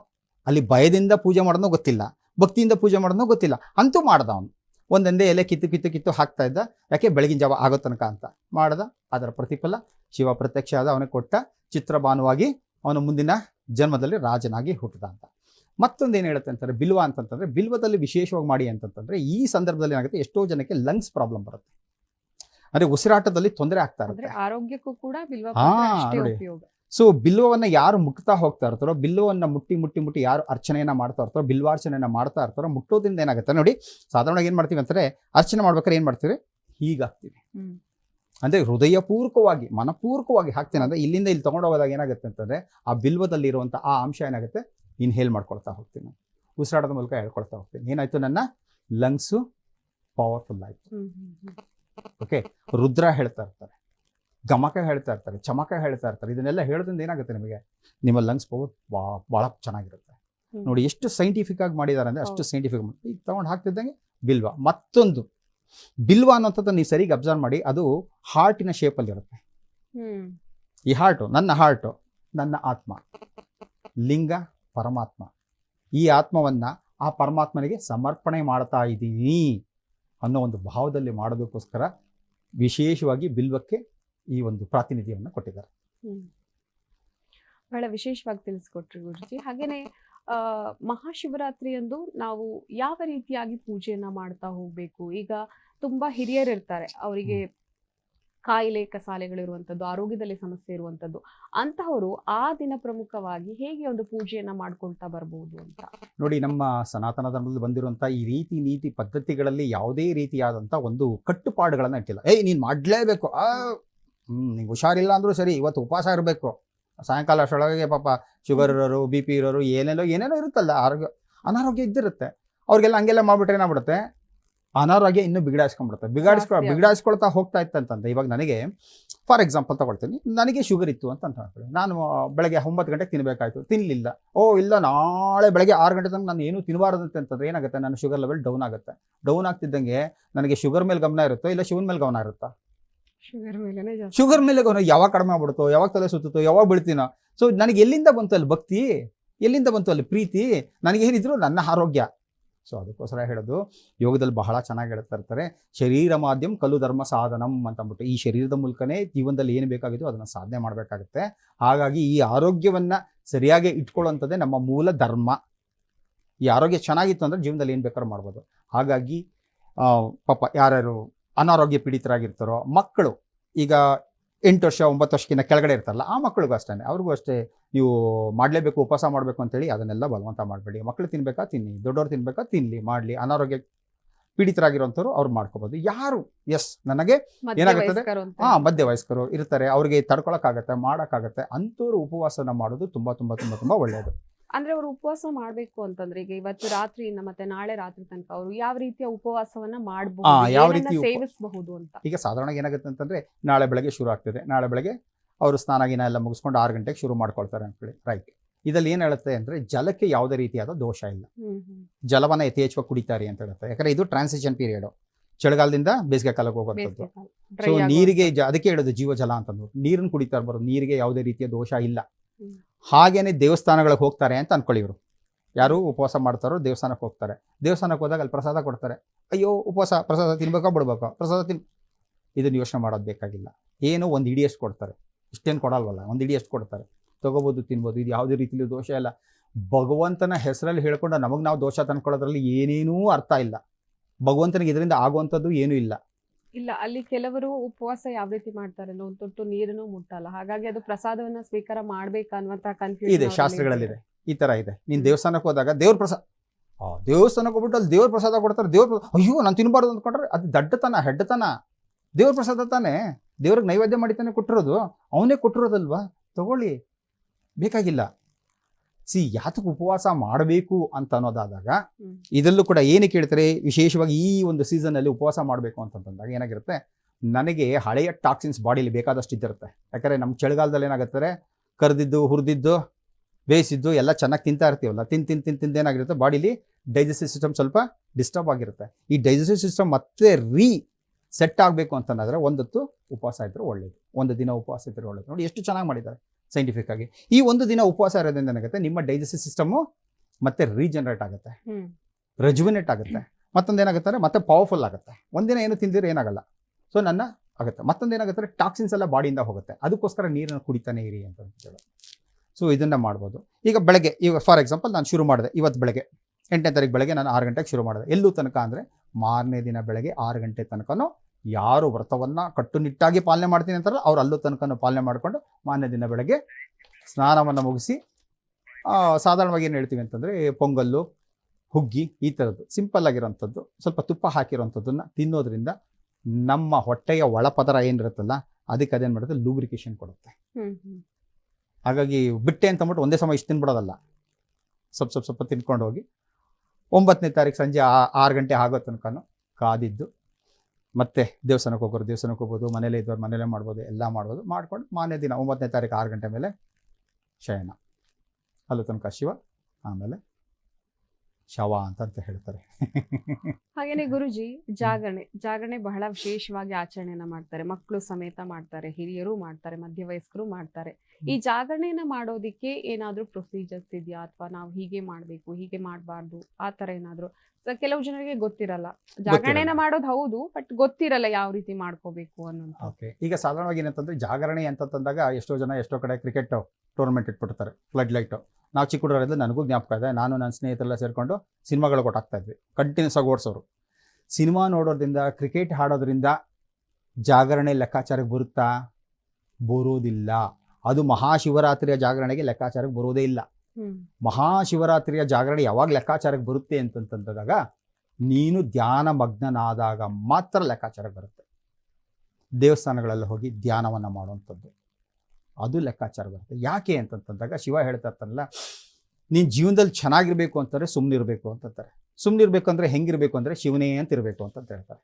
ಅಲ್ಲಿ ಭಯದಿಂದ ಪೂಜೆ ಮಾಡೋದೋ ಗೊತ್ತಿಲ್ಲ ಭಕ್ತಿಯಿಂದ ಪೂಜೆ ಮಾಡೋದೋ ಗೊತ್ತಿಲ್ಲ ಅಂತೂ ಮಾಡ್ದ ಅವನು. ಒಂದೊಂದೇ ಎಲೆ ಕಿತ್ತು ಕಿತ್ತು ಕಿತ್ತು ಹಾಕ್ತಾ ಇದ್ದ ಯಾಕೆ ಬೆಳಗಿನ ಜಾವ ಆಗೋ ತನಕ ಅಂತ ಮಾಡ್ದ. ಅದರ ಪ್ರತಿಫಲ ಶಿವ ಪ್ರತ್ಯಕ್ಷ ಆದ ಅವನಿಗೆ ಕೊಟ್ಟ ಚಿತ್ರಭಾನುವಾಗಿ ಅವನು ಮುಂದಿನ ಜನ್ಮದಲ್ಲಿ ರಾಜನಾಗಿ ಹುಟ್ಟಿದ ಅಂತ. ಮತ್ತೊಂದು ಏನು ಹೇಳುತ್ತೆ ಅಂತಂದ್ರೆ ಬಿಲ್ವ ಅಂತಂತಂದ್ರೆ ಬಿಲ್ವದಲ್ಲಿ ವಿಶೇಷವಾಗಿ ಮಾಡಿ ಅಂತಂತಂದ್ರೆ ಈ ಸಂದರ್ಭದಲ್ಲಿ ಏನಾಗುತ್ತೆ ಎಷ್ಟೋ ಜನಕ್ಕೆ ಲಂಗ್ಸ್ ಪ್ರಾಬ್ಲಮ್ ಬರುತ್ತೆ. ಅಂದ್ರೆ ಉಸಿರಾಟದಲ್ಲಿ ತೊಂದರೆ ಆಗ್ತಾ ಇರುತ್ತೆ. ಆರೋಗ್ಯಕ್ಕೂ ಕೂಡ. ಉಪಯೋಗ. ಸೊ ಬಿಲ್ವವನ್ನ ಯಾರು ಮುಟ್ತಾ ಹೋಗ್ತಾ ಇರ್ತಾರೋ ಬಿಲ್ವವನ್ನ ಮುಟ್ಟಿ ಮುಟ್ಟಿ ಮುಟ್ಟಿ ಯಾರು ಅರ್ಚನೆಯನ್ನ ಮಾಡ್ತಾ ಇರ್ತಾರೋ ಬಿಲ್ವಾರ್ಚನೆಯನ್ನ ಮಾಡ್ತಾ ಇರ್ತಾರೋ ಮುಟ್ಟೋದ್ರಿಂದ ಏನಾಗುತ್ತೆ? ನೋಡಿ ಸಾಧಾರಣವಾಗಿ ಏನ್ ಮಾಡ್ತೀವಿ ಅಂತಾರೆ ಅರ್ಚನೆ ಮಾಡ್ಬೇಕಾದ್ರೆ ಏನ್ ಮಾಡ್ತೀವಿ ಹೀಗಾಗ್ತೀವಿ. ಅಂದ್ರೆ ಹೃದಯಪೂರ್ವಕವಾಗಿ ಮನಪೂರ್ವಕವಾಗಿ ಹಾಕ್ತೇನೆ. ಅಂದ್ರೆ ಇಲ್ಲಿಂದ ಇಲ್ಲಿ ತಗೊಂಡೋಗೋದಾಗ ಏನಾಗುತ್ತೆ ಅಂತಂದ್ರೆ ಆ ಬಿಲ್ವದಲ್ಲಿ ಇರುವಂತ ಆ ಅಂಶ ಏನಾಗುತ್ತೆ? ಇನ್ಹೇಲ್ ಮಾಡ್ಕೊಳ್ತಾ ಹೋಗ್ತೀನಿ. ಉಸಿರಾಡೋದ ಮೂಲಕ ಹೇಳ್ಕೊಳ್ತಾ ಹೋಗ್ತೀನಿ. ಏನಾಯಿತು ನನ್ನ ಲಂಗ್ಸು ಪವರ್ಫುಲ್ ಆಯ್ತು. ಓಕೆ ರುದ್ರ ಹೇಳ್ತಾ ಇರ್ತಾರೆ. ಗಮಕ ಹೇಳ್ತಾ ಇರ್ತಾರೆ. ಚಮಕ ಹೇಳ್ತಾ ಇರ್ತಾರೆ. ಇದನ್ನೆಲ್ಲ ಹೇಳೋದ್ರಿಂದ ಏನಾಗುತ್ತೆ ನಿಮಗೆ? ನಿಮ್ಮ ಲಂಗ್ಸ್ ಪವರ್ ಭಾಳ ಚೆನ್ನಾಗಿರುತ್ತೆ. ನೋಡಿ ಎಷ್ಟು ಸೈಂಟಿಫಿಕ್ ಆಗಿ ಮಾಡಿದ್ದಾರೆ ಅಂದ್ರೆ ಅಷ್ಟು. ಸೈಂಟಿಫಿಕ್ ಈಗ ತಗೊಂಡು ಹಾಕ್ತಿದ್ದಂಗೆ ಬಿಲ್ವ. ಮತ್ತೊಂದು. ಬಿಲ್ವ ಅನ್ನೋಂಥದ್ದು ನೀವು ಸರಿಗೆ ಅಬ್ಸರ್ವ್ ಮಾಡಿ ಅದು ಹಾರ್ಟಿನ ಶೇಪಲ್ಲಿ ಇರುತ್ತೆ. ಹ್ಮ್. ಈ ಹಾರ್ಟು ನನ್ನ ಹಾರ್ಟು ನನ್ನ ಆತ್ಮ ಲಿಂಗ ಪರಮಾತ್ಮ. ಈ ಆತ್ಮವನ್ನ ಆ ಪರಮಾತ್ಮನಿಗೆ ಸಮರ್ಪಣೆ ಮಾಡ್ತಾ ಇದ್ದೀನಿ ಅನ್ನೋ ಒಂದು ಭಾವದಲ್ಲಿ ಮಾಡೋದಕ್ಕೋಸ್ಕರ ವಿಶೇಷವಾಗಿ ಬಿಲ್ವಕ್ಕೆ ಈ ಒಂದು ಪ್ರಾತಿನಿಧ್ಯವನ್ನು ಕೊಟ್ಟಿದ್ದಾರೆ. ಬಹಳ ವಿಶೇಷವಾಗಿ ತಿಳಿಸ್ಕೊಟ್ರಿ ಗುರುಜಿ. ಹಾಗೇನೆ ಮಹಾಶಿವರಾತ್ರಿಯಂದು ನಾವು ಯಾವ ರೀತಿಯಾಗಿ ಪೂಜೆಯನ್ನ ಮಾಡ್ತಾ ಹೋಗ್ಬೇಕು? ಈಗ ತುಂಬಾ ಹಿರಿಯರು ಇರ್ತಾರೆ ಅವರಿಗೆ ಕಾಯಿಲೆ ಕಸಾಲೆಗಳಿರುವಂಥದ್ದು ಆರೋಗ್ಯದಲ್ಲಿ ಸಮಸ್ಯೆ ಇರುವಂಥದ್ದು ಅಂತಹವರು ಆ ದಿನ ಪ್ರಮುಖವಾಗಿ ಹೇಗೆ ಒಂದು ಪೂಜೆಯನ್ನ ಮಾಡ್ಕೊಳ್ತಾ ಬರಬಹುದು ಅಂತ? ನೋಡಿ ನಮ್ಮ ಸನಾತನ ಧರ್ಮದಲ್ಲಿ ಬಂದಿರುವಂಥ ಈ ರೀತಿ ನೀತಿ ಪದ್ಧತಿಗಳಲ್ಲಿ ಯಾವುದೇ ರೀತಿಯಾದಂಥ ಒಂದು ಕಟ್ಟುಪಾಡುಗಳನ್ನು ಇಟ್ಟಿಲ್ಲ. ಏಯ್ ನೀನು ಮಾಡಲೇಬೇಕು. ಆ ಹ್ಞೂ ನಿಂಗೆ ಹುಷಾರಿಲ್ಲ ಅಂದರೂ ಸರಿ ಇವತ್ತು ಉಪವಾಸ ಇರಬೇಕು. ಸಾಯಂಕಾಲ ಅಷ್ಟೊಳಗೆ ಪಾಪ ಶುಗರ್ ಇರೋರು ಬಿ ಪಿ ಇರೋರು ಏನೇನೋ ಏನೇನೋ ಇರುತ್ತಲ್ಲ ಆರೋಗ್ಯ ಅನಾರೋಗ್ಯ ಇದ್ದಿರುತ್ತೆ. ಅವ್ರಿಗೆಲ್ಲ ಹಂಗೆಲ್ಲ ಮಾಡ್ಬಿಟ್ರೆ ಏನಾಗ್ಬಿಡುತ್ತೆ? ಅನಾರೋಗ್ಯ ಇನ್ನೂ ಬಿಗಡಾಯಿಸ್ಕೊಂಡ್ಬಿಡುತ್ತೆ. ಬಿಗಾಡಿಸ್ಕೊ ಬಿಗಡಾಯಿಸ್ಕೊಳ್ತಾ ಹೋಗ್ತಾ ಇತ್ತಂತಂದ್ರೆ ಇವಾಗ ನನಗೆ ಫಾರ್ ಎಕ್ಸಾಂಪಲ್ ತಗೊಳ್ತೀನಿ ನನಗೆ ಶುಗರ್ ಇತ್ತು ಅಂತ ಅಂತ ನಾನು ಬೆಳಗ್ಗೆ ಒಂಬತ್ತು ಗಂಟೆಗೆ ತಿನ್ನಬೇಕಾಯ್ತು ತಿನ್ನಲಿಲ್ಲ ಓ ಇಲ್ಲ ನಾಳೆ ಬೆಳಗ್ಗೆ ಆರು ಗಂಟೆ ತನಕ ನಾನು ಏನು ತಿನ್ನಬಾರದಂತೆ ಅಂತಂದ್ರೆ ಏನಾಗುತ್ತೆ? ನನ್ನ ಶುಗರ್ ಲೆವೆಲ್ ಡೌನ್ ಆಗುತ್ತೆ. ಡೌನ್ ಆಗ್ತಿದ್ದಂಗೆ ನನಗೆ ಶುಗರ್ ಮೇಲೆ ಗಮನ ಇರುತ್ತೋ ಇಲ್ಲ ಶಿವನ ಮೇಲೆ ಗಮನ ಇರುತ್ತಾ? ಶುಗರ್ ಮೇಲೆ ಯಾವಾಗ ಕಡಿಮೆ ಆಗ್ಬಿಡ್ತೋ, ಯಾವಾಗ ತಲೆ ಸುತ್ತೋ ಯಾವಾಗ ಬೀಳ್ತೀನೋ. ಸೊ ನನಗೆ ಎಲ್ಲಿಂದ ಬಂತು ಅಲ್ಲಿ ಭಕ್ತಿ? ಎಲ್ಲಿಂದ ಬಂತು ಅಲ್ಲಿ ಪ್ರೀತಿ? ನನಗೇನಿದ್ರು ನನ್ನ ಆರೋಗ್ಯ. ಸೊ ಅದಕ್ಕೋಸ್ಕರ ಹೇಳೋದು, ಯೋಗದಲ್ಲಿ ಬಹಳ ಚೆನ್ನಾಗಿ ಹೇಳ್ತಾ ಇರ್ತಾರೆ. ಶರೀರ ಮಾಧ್ಯಮ ಕಲ್ಲು ಧರ್ಮ ಸಾಧನಂ ಅಂತ ಅಂದ್ಬಿಟ್ಟು, ಈ ಶರೀರದ ಮೂಲಕನೇ ಜೀವನದಲ್ಲಿ ಏನು ಬೇಕಾಗಿದ್ದು ಅದನ್ನು ಸಾಧನೆ ಮಾಡಬೇಕಾಗುತ್ತೆ. ಹಾಗಾಗಿ ಈ ಆರೋಗ್ಯವನ್ನು ಸರಿಯಾಗಿ ಇಟ್ಕೊಳ್ಳೋಂಥದ್ದೇ ನಮ್ಮ ಮೂಲ ಧರ್ಮ. ಈ ಆರೋಗ್ಯ ಚೆನ್ನಾಗಿತ್ತು ಅಂದರೆ ಜೀವನದಲ್ಲಿ ಏನು ಬೇಕಾದ್ರೂ ಮಾಡ್ಬೋದು. ಹಾಗಾಗಿ ಪಾಪ ಯಾರ್ಯಾರು ಅನಾರೋಗ್ಯ ಪೀಡಿತರಾಗಿರ್ತಾರೋ ಮಕ್ಕಳು ಈಗ ಎಂಟು ವರ್ಷ ಒಂಬತ್ತು ವರ್ಷಕ್ಕಿಂತ ಕೆಳಗಡೆ ಇರ್ತಾರಲ್ಲ ಆ ಮಕ್ಕಳಿಗೂ ಅಷ್ಟೇ ಅವ್ರಿಗೂ ಅಷ್ಟೇ ನೀವು ಮಾಡಲೇಬೇಕು ಉಪವಾಸ ಮಾಡಬೇಕು ಅಂತೇಳಿ ಅದನ್ನೆಲ್ಲ ಬಲವಂತ ಮಾಡಬೇಡಿ. ಮಕ್ಕಳು ತಿನ್ಬೇಕಾ ತಿನ್ನಿ. ದೊಡ್ಡವ್ರು ತಿನ್ಬೇಕಾ ತಿನ್ನಲಿ ಮಾಡಲಿ. ಅನಾರೋಗ್ಯ ಪೀಡಿತರಾಗಿರೋಂಥವ್ರು ಅವ್ರು ಮಾಡ್ಕೋಬೋದು. ಯಾರು? ಎಸ್ ನನಗೆ ಏನಾಗುತ್ತದೆ? ಹಾ ಮಧ್ಯ ವಯಸ್ಕರು ಇರ್ತಾರೆ. ಅವ್ರಿಗೆ ತಡ್ಕೊಳಕ್ಕಾಗತ್ತೆ ಮಾಡೋಕ್ಕಾಗತ್ತೆ. ಅಂಥವ್ರು ಉಪವಾಸನ ಮಾಡೋದು ತುಂಬ ತುಂಬ ತುಂಬ ತುಂಬ ಒಳ್ಳೆಯದು. ಅಂದ್ರೆ ಅವರು ಉಪವಾಸ ಮಾಡ್ಬೇಕು ಅಂತಂದ್ರೆ ಈಗ ಇವತ್ತು ರಾತ್ರಿಯಿಂದ ಮತ್ತೆ ನಾಳೆ ರಾತ್ರಿ ತನಕ ಅವರು ಯಾವ ರೀತಿಯ ಉಪವಾಸವನ್ನ ಮಾಡಬಹುದು ಯಾವ ರೀತಿ ಉಪ- ಸೇವಿಸಬಹುದು ಅಂತ. ಈಗ ಸಾಧಾರಣ ಏನಾಗುತ್ತೆ ಅಂತಂದ್ರೆ ನಾಳೆ ಬೆಳಗ್ಗೆ ಶುರು ಆಗ್ತದೆ. ನಾಳೆ ಬೆಳಗ್ಗೆ ಅವರು ಸ್ನಾನ ಗಿನ ಎಲ್ಲ ಮುಗಿಸ್ಕೊಂಡು ಆರು ಗಂಟೆಗೆ ಶುರು ಮಾಡ್ಕೊಳ್ತಾರೆ ಅನ್ಕೊಳ್ಳಿ ರೈಟ್ ಇದರಲ್ಲಿ ಏನು ಹೇಳುತ್ತೆ ಅಂದ್ರೆ ಜಲಕ್ಕೆ ಯಾವುದೇ ರೀತಿಯಾದ ದೋಷ ಇಲ್ಲ. ಜಲವನ್ನ ಯಥೇಚ್ಛವಾಗಿ ಕುಡಿತಾರೆ ಅಂತ ಹೇಳುತ್ತೆ. ಯಾಕಂದ್ರೆ ಇದು ಟ್ರಾನ್ಸಿಷನ್ ಪೀರಿಯಡ್ ಚಳಿಗಾಲದಿಂದ ಬೇಸಿಗೆ ಕಾಲಕ್ಕೆ ಹೋಗುವಂಥದ್ದು ಸೊ ನೀರಿಗೆ ಜ- ಅದಕ್ಕೆ ಹೇಳೋದು ಜೀವಜಲ ಅಂತಂದು ನೀರನ್ನು ಕುಡಿತಾ ಇರ್ಬಾರ್ದು ನೀರಿಗೆ ಯಾವುದೇ ರೀತಿಯ ದೋಷ ಇಲ್ಲ. ಹಾಗೇನೆ ದೇವಸ್ಥಾನಗಳಿಗೆ ಹೋಗ್ತಾರೆ ಅಂತ ಅನ್ಕೊಳ್ಳಿ ಇವರು ಯಾರು ಉಪವಾಸ ಮಾಡ್ತಾರೋ ದೇವಸ್ಥಾನಕ್ಕೆ ಹೋಗ್ತಾರೆ. ದೇವಸ್ಥಾನಕ್ಕೆ ಹೋದಾಗ ಅಲ್ಲಿ ಪ್ರಸಾದ ಕೊಡ್ತಾರೆ. ಅಯ್ಯೋ, ಉಪವಾಸ, ಪ್ರಸಾದ ತಿನ್ಬೇಕಾ ಬಿಡ್ಬೇಕಾ? ಪ್ರಸಾದ ತಿನ್, ಇದನ್ನು ಯೋಚನೆ ಮಾಡೋದು ಬೇಕಾಗಿಲ್ಲ. ಏನು ಒಂದು ಇಡಿಯಷ್ಟು ಕೊಡ್ತಾರೆ. ಇಷ್ಟೇನು ಕೊಡಲ್ವಲ್ಲ, ಒಂದು ಇಡಿ ಎಷ್ಟು ಕೊಡ್ತಾರೆ. ತಗೋಬೋದು, ತಿನ್ಬೋದು, ಇದು ಯಾವುದೇ ರೀತಿಲಿ ದೋಷ ಇಲ್ಲ. ಭಗವಂತನ ಹೆಸರಲ್ಲಿ ಹೇಳ್ಕೊಂಡು ನಮಗೆ ನಾವು ದೋಷ ತಂದ್ಕೊಳ್ಳೋದ್ರಲ್ಲಿ ಏನೇನೂ ಅರ್ಥ ಇಲ್ಲ. ಭಗವಂತನಿಗೆ ಇದರಿಂದ ಆಗುವಂಥದ್ದು ಏನೂ ಇಲ್ಲ. ಇಲ್ಲ ಅಲ್ಲಿ ಕೆಲವರು ಉಪವಾಸ ಯಾವ ರೀತಿ ಮಾಡ್ತಾರೆ ಒಂದು ತೊಟ್ಟು ನೀರನ್ನು ಮುಟ್ಟಲ್ಲ. ಹಾಗಾಗಿ ಅದು ಪ್ರಸಾದವನ್ನ ಸ್ವೀಕಾರ ಮಾಡ್ಬೇಕ ಅನ್ನುವಂತ ಕನ್ಫ್ಯೂಷನ್ ಇದೆ ಶಾಸ್ತ್ರಗಳಲ್ಲಿದೆ. ಈ ತರ ಇದೆ. ನೀನ್ ದೇವಸ್ಥಾನಕ್ಕೆ ಹೋದಾಗ ದೇವ್ರ ಪ್ರಸಾದ ದೇವಸ್ಥಾನಕ್ಕೆ ಹೋಗ್ಬಿಟ್ಟು ಅಲ್ಲಿ ದೇವ್ರ ಪ್ರಸಾದ ಕೊಡ್ತಾರೆ ದೇವ್ರ ಅಯ್ಯೋ ನಾನು ತಿನ್ಬಾರ್ದು ಅಂದ್ಕೊಂಡ್ರೆ ಅದು ದಡ್ಡತನ ಹೆಡ್ಡತನ. ದೇವ್ರ ಪ್ರಸಾದ ತಾನೇ. ದೇವ್ರಿಗೆ ನೈವೇದ್ಯ ಮಾಡಿ ತಾನೇ ಕೊಟ್ಟಿರೋದು. ಅವನೇ ಕೊಟ್ಟಿರೋದಲ್ವಾ? ತಗೊಳ್ಳಿ. ಬೇಕಾಗಿಲ್ಲ. ಸಿ ಯಾತಕ್ಕೆ ಉಪವಾಸ ಮಾಡಬೇಕು ಅಂತ ಅನ್ನೋದಾದಾಗ. ಇದರಲ್ಲೂ ಕೂಡ ಏನು ಕೇಳ್ತಾರೆ ವಿಶೇಷವಾಗಿ ಈ ಒಂದು ಸೀಸನಲ್ಲಿ ಉಪವಾಸ ಮಾಡಬೇಕು ಅಂತಂದಾಗ ಏನಾಗಿರುತ್ತೆ ನನಗೆ ಹಳೆಯ ಟಾಕ್ಸಿನ್ಸ್ ಬಾಡಿಲಿ ಬೇಕಾದಷ್ಟು ಇದ್ದಿರುತ್ತೆ. ಯಾಕಂದರೆ ನಮ್ಮ ಚಳಿಗಾಲದಲ್ಲಿ ಏನಾಗುತ್ತೆ ಕರೆದಿದ್ದು ಹುರಿದಿದ್ದು ಬೇಯಿಸಿದ್ದು ಎಲ್ಲ ಚೆನ್ನಾಗಿ ತಿಂತಾ ಇರ್ತೀವಲ್ಲ ತಿನ್ ತಿನ್ ತಿನ್ ತಿಂದು ಏನಾಗಿರುತ್ತೆ ಬಾಡಿಲಿ ಡೈಜೆಸ್ಟಿವ್ ಸಿಸ್ಟಮ್ ಸ್ವಲ್ಪ ಡಿಸ್ಟರ್ಬ್ ಆಗಿರುತ್ತೆ. ಈ ಡೈಜೆಸ್ಟಿವ್ ಸಿಸ್ಟಮ್ ಮತ್ತೆ ರೀ ಸೆಟ್ ಆಗಬೇಕು ಅಂತಂದ್ರೆ ಒಂದೊತ್ತು ಉಪವಾಸ ಇದ್ದರೆ ಒಳ್ಳೇದು. ಒಂದು ದಿನ ಉಪವಾಸ ಇದ್ದರೆ ಒಳ್ಳೇದು. ನೋಡಿ ಎಷ್ಟು ಚೆನ್ನಾಗಿ ಮಾಡಿದ್ದಾರೆ. ಸೈಂಟಿಫಿಕ್ ಆಗಿ. ಈ ಒಂದು ದಿನ ಉಪವಾಸ ಇರೋದ್ರಿಂದ ಏನಾಗುತ್ತೆ? ನಿಮ್ಮ ಡೈಜೆಸ್ಟಿವ್ ಸಿಸ್ಟಮು ಮತ್ತೆ ರೀಜನರೇಟ್ ಆಗುತ್ತೆ. ರೆಜುವಿನೇಟ್ ಆಗುತ್ತೆ. ಮತ್ತೊಂದು ಏನಾಗುತ್ತೆ ಅಂದರೆ ಮತ್ತೆ ಪವರ್ಫುಲ್ ಆಗುತ್ತೆ. ಒಂದಿನ ಏನು ತಿಂದಿದ್ರೆ ಏನಾಗಲ್ಲ. ಸೊ ನನ್ನ ಆಗುತ್ತೆ. ಮತ್ತೊಂದು ಏನಾಗುತ್ತೆ ಅಂದರೆ ಟಾಕ್ಸಿನ್ಸ್ ಎಲ್ಲ ಬಾಡಿಯಿಂದ ಹೋಗುತ್ತೆ. ಅದಕ್ಕೋಸ್ಕರ ನೀರನ್ನು ಕುಡಿತಾನೆ ಇರಿ ಅಂತ ಹೇಳಿ ಸೊ ಇದನ್ನು ಮಾಡ್ಬೋದು. ಈಗ ಬೆಳಗ್ಗೆ ಈಗ ಫಾರ್ ಎಕ್ಸಾಂಪಲ್ ನಾನು ಶುರು ಮಾಡಿದೆ. ಇವತ್ತು ಬೆಳಗ್ಗೆ ಎಂಟನೇ ತಾರೀಕು ಬೆಳಗ್ಗೆ ನಾನು ಆರು ಗಂಟೆಗೆ ಶುರು ಮಾಡಿದೆ. ಎಲ್ಲೂ ತನಕ ಅಂದರೆ ಮಾರನೇ ದಿನ ಬೆಳಗ್ಗೆ ಆರು ಗಂಟೆ ತನಕನೂ ಯಾರು ವ್ರತವನ್ನು ಕಟ್ಟುನಿಟ್ಟಾಗಿ ಪಾಲನೆ ಮಾಡ್ತೀನಿ ಅಂತಾರೆ ಅವ್ರು ಅಲ್ಲೂ ತನಕ ಪಾಲನೆ ಮಾಡಿಕೊಂಡು ಮಾನ್ಯ ದಿನ ಬೆಳಗ್ಗೆ ಸ್ನಾನವನ್ನು ಮುಗಿಸಿ ಆ, ಸಾಧಾರಣವಾಗಿ ಏನು ಹೇಳ್ತೀವಿ ಅಂತಂದರೆ ಪೊಂಗಲ್ಲು ಹುಗ್ಗಿ ಈ ಥರದ್ದು ಸಿಂಪಲ್ ಆಗಿರೋಂಥದ್ದು. ಸ್ವಲ್ಪ ತುಪ್ಪ ಹಾಕಿರೋಂಥದ್ದನ್ನು ತಿನ್ನೋದ್ರಿಂದ ನಮ್ಮ ಹೊಟ್ಟೆಯ ಒಳಪದರ ಏನಿರುತ್ತಲ್ಲ ಅದಕ್ಕೆ ಅದೇನು ಮಾಡುತ್ತೆ? ಲೂಬ್ರಿಕೇಶನ್ ಕೊಡುತ್ತೆ. ಹಾಗಾಗಿ ಬಿಟ್ಟೆ ಅಂತ ಅಂದ್ಬಿಟ್ಟು ಒಂದೇ ಸಮಯ ಇಷ್ಟು ತಿನ್ಬಿಡೋದಲ್ಲ. ಸ್ವಲ್ಪ ಸ್ವಲ್ಪ ಸ್ವಲ್ಪ ತಿನ್ಕೊಂಡು ಹೋಗಿ ಒಂಬತ್ತನೇ ತಾರೀಕು ಸಂಜೆ ಆರು ಗಂಟೆ ಆಗೋ ತನಕನೂ ಕಾದಿದ್ದು ಮತ್ತೆ ದೇವಸ್ಥಾನಕ್ಕೆ ಹೋಗೋರು, ದೇವಸ್ಥಾನಕ್ಕೆ ಹೋಗ್ಬೋದು, ಮನೇಲೇ ಇದ್ದವ್ರು, ಮನೇಲೇ ಮಾಡ್ಬೋದು, ಎಲ್ಲ ಮಾಡ್ಬೋದು. ಮಾಡ್ಕೊಂಡು ಮಾನ್ಯ ದಿನ ಒಂಬತ್ತನೇ ತಾರೀಕು ಆರು ಗಂಟೆ ಮೇಲೆ ಶಯನ. ಅಲ್ಲೂ ತನಕ ಶಿವ, ಆಮೇಲೆ ಶವ ಅಂತ ಹೇಳ್ತಾರೆ. ಹಾಗೇನೆ ಗುರುಜಿ ಜಾಗರಣೆ ಜಾಗರಣೆ ಬಹಳ ವಿಶೇಷವಾಗಿ ಆಚರಣೆಯನ್ನ ಮಾಡ್ತಾರೆ. ಮಕ್ಕಳು ಸಮೇತ ಮಾಡ್ತಾರೆ ಹಿರಿಯರು ಮಾಡ್ತಾರೆ ಮಧ್ಯವಯಸ್ಕರು ಮಾಡ್ತಾರೆ. ಈ ಜಾಗರಣೆಯನ್ನ ಮಾಡೋದಿಕ್ಕೆ ಏನಾದ್ರೂ ಪ್ರೊಸೀಜರ್ಸ್ ಇದೆಯಾ? ಅಥವಾ ನಾವು ಹೀಗೆ ಮಾಡ್ಬೇಕು ಹೀಗೆ ಮಾಡಬಾರ್ದು ಆ ತರ ಏನಾದ್ರು? ಕೆಲವು ಜನರಿಗೆ ಗೊತ್ತಿರಲ್ಲ. ಜಾಗರಣೆನ ಮಾಡೋದು ಹೌದು ಬಟ್ ಗೊತ್ತಿರಲ್ಲ ಯಾವ ರೀತಿ ಮಾಡ್ಕೋಬೇಕು ಅನ್ನೋದು ಈಗ ಸಾಧಾರಣವಾಗಿ ಏನಂತಂದ್ರೆ ಜಾಗರಣೆ ಅಂತ ತಂದಾಗ ಎಷ್ಟೋ ಜನ ಎಷ್ಟೋ ಕಡೆ ಕ್ರಿಕೆಟ್ ಟೂರ್ನಮೆಂಟ್ ಇಟ್ಬಿಡ್ತಾರೆ ಫ್ಲಡ್ ಲೈಟು ನಾವು ಚಿಕ್ಕ ಹುಡುಗರಿಂದ ನನಗೂ ಜ್ಞಾಪಕ ಇದೆ. ನಾನು ನನ್ನ ಸ್ನೇಹಿತರೆಲ್ಲ ಸೇರಿಕೊಂಡು ಸಿನಿಮಾಗಳು ಕೊಟ್ಟಾಗ್ತಾ ಇದ್ವಿ. ಕಂಟಿನ್ಯೂಸ್ ಆಗಿ ಓಡಿಸೋರು. ಸಿನಿಮಾ ನೋಡೋದ್ರಿಂದ ಕ್ರಿಕೆಟ್ ಆಡೋದ್ರಿಂದ ಜಾಗರಣೆ ಲೆಕ್ಕಾಚಾರಕ್ಕೆ ಬರುತ್ತಾ? ಬರೋದಿಲ್ಲ ಅದು ಮಹಾಶಿವರಾತ್ರಿಯ ಜಾಗರಣೆಗೆ ಲೆಕ್ಕಾಚಾರಕ್ಕೆ ಬರೋದೇ ಇಲ್ಲ. ಮಹಾಶಿವರಾತ್ರಿಯ ಜಾಗರಣೆ ಯಾವಾಗ ಲೆಕ್ಕಾಚಾರಕ್ಕೆ ಬರುತ್ತೆ ಅಂತಂತಂದಾಗ ನೀನು ಧ್ಯಾನ ಮಗ್ನನಾದಾಗ ಮಾತ್ರ ಲೆಕ್ಕಾಚಾರಕ್ಕೆ ಬರುತ್ತೆ. ದೇವಸ್ಥಾನಗಳಲ್ಲಿ ಹೋಗಿ ಧ್ಯಾನವನ್ನು ಮಾಡುವಂಥದ್ದು. ಅದು ಲೆಕ್ಕಾಚಾರ ಬರುತ್ತೆ. ಯಾಕೆ ಅಂತಂತಂದಾಗ ಶಿವ ಹೇಳ್ತಾ ಇರ್ತಾನಲ್ಲ ನೀನು ಜೀವನದಲ್ಲಿ ಚೆನ್ನಾಗಿರ್ಬೇಕು ಅಂತಾರೆ ಸುಮ್ಮನಿರಬೇಕು ಅಂತಂತಾರೆ ಸುಮ್ಮನಿರಬೇಕು ಅಂದ್ರೆ ಹೆಂಗಿರ್ಬೇಕು ಅಂದ್ರೆ ಶಿವನೇ ಅಂತ ಇರಬೇಕು ಅಂತ ಹೇಳ್ತಾರೆ.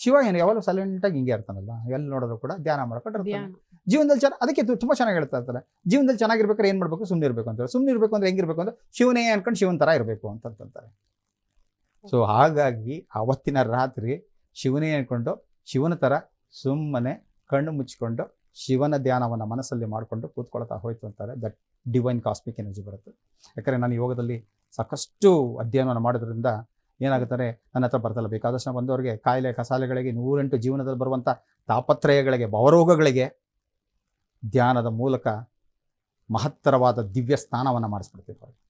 ಶಿವ ಏನು ಯಾವಾಗಲೂ ಸೈಲೆಂಟಾಗಿ ಹಿಂಗೆ ಇರ್ತಾನಲ್ಲ ಎಲ್ಲಿ ನೋಡಿದ್ರು ಕೂಡ ಧ್ಯಾನ ಮಾಡ್ಕೊಂಡು ಜೀವನದಲ್ಲಿ ಚೆನ್ನ ಅದಕ್ಕೆ ತುಂಬ ಚೆನ್ನಾಗಿ ಹೇಳ್ತಾ ಇರ್ತಾರೆ ಜೀವನದಲ್ಲಿ ಚೆನ್ನಾಗಿರ್ಬೇಕಾದ್ರೆ ಏನು ಮಾಡಬೇಕು? ಸುಮ್ಮನೆ ಇರಬೇಕು ಅಂತಾರೆ. ಸುಮ್ಮನೆ ಇರಬೇಕು ಅಂದ್ರೆ ಹೆಂಗಿರ್ಬೇಕು ಅಂದ್ರೆ ಶಿವನೇ ಅನ್ಕೊಂಡು ಶಿವನ ಥರ ಇರಬೇಕು ಅಂತಂತಾರೆ ಸೊ ಹಾಗಾಗಿ ಅವತ್ತಿನ ರಾತ್ರಿ ಶಿವನೇ ಅನ್ಕೊಂಡು ಶಿವನ ಥರ ಸುಮ್ಮನೆ ಕಣ್ಣು ಮುಚ್ಕೊಂಡು ಶಿವನ ಧ್ಯಾನವನ್ನು ಮನಸ್ಸಲ್ಲಿ ಮಾಡಿಕೊಂಡು ಕೂತ್ಕೊಳ್ತಾ ಹೋಯ್ತು ಅಂತಾರೆ. ದಟ್ ಡಿವೈನ್ ಕಾಸ್ಮಿಕ್ ಎನರ್ಜಿ ಬರುತ್ತೆ. ಯಾಕಂದರೆ ನಾನು ಯೋಗದಲ್ಲಿ ಸಾಕಷ್ಟು ಅಧ್ಯಯನವನ್ನು ಮಾಡೋದ್ರಿಂದ ಏನಾಗುತ್ತಾರೆ? ನನ್ನ ಹತ್ರ ಬರ್ತಲ್ಲ. ಬೇಕಾದಷ್ಟು ಬಂದವರಿಗೆ ಕಾಯಿಲೆ, ಕಸಾಲೆಗಳಿಗೆ, ನೂರೆಂಟು ಜೀವನದಲ್ಲಿ ಬರುವಂಥ ತಾಪತ್ರಯಗಳಿಗೆ, ಭವರೋಗಗಳಿಗೆ ಧ್ಯಾನದ ಮೂಲಕ ಮಹತ್ತರವಾದ ದಿವ್ಯ ಸ್ಥಾನವನ್ನು ಮಾಡಿಸ್ಬಿಡ್ತೀವಿ ಅವ್ರಿಗೆ.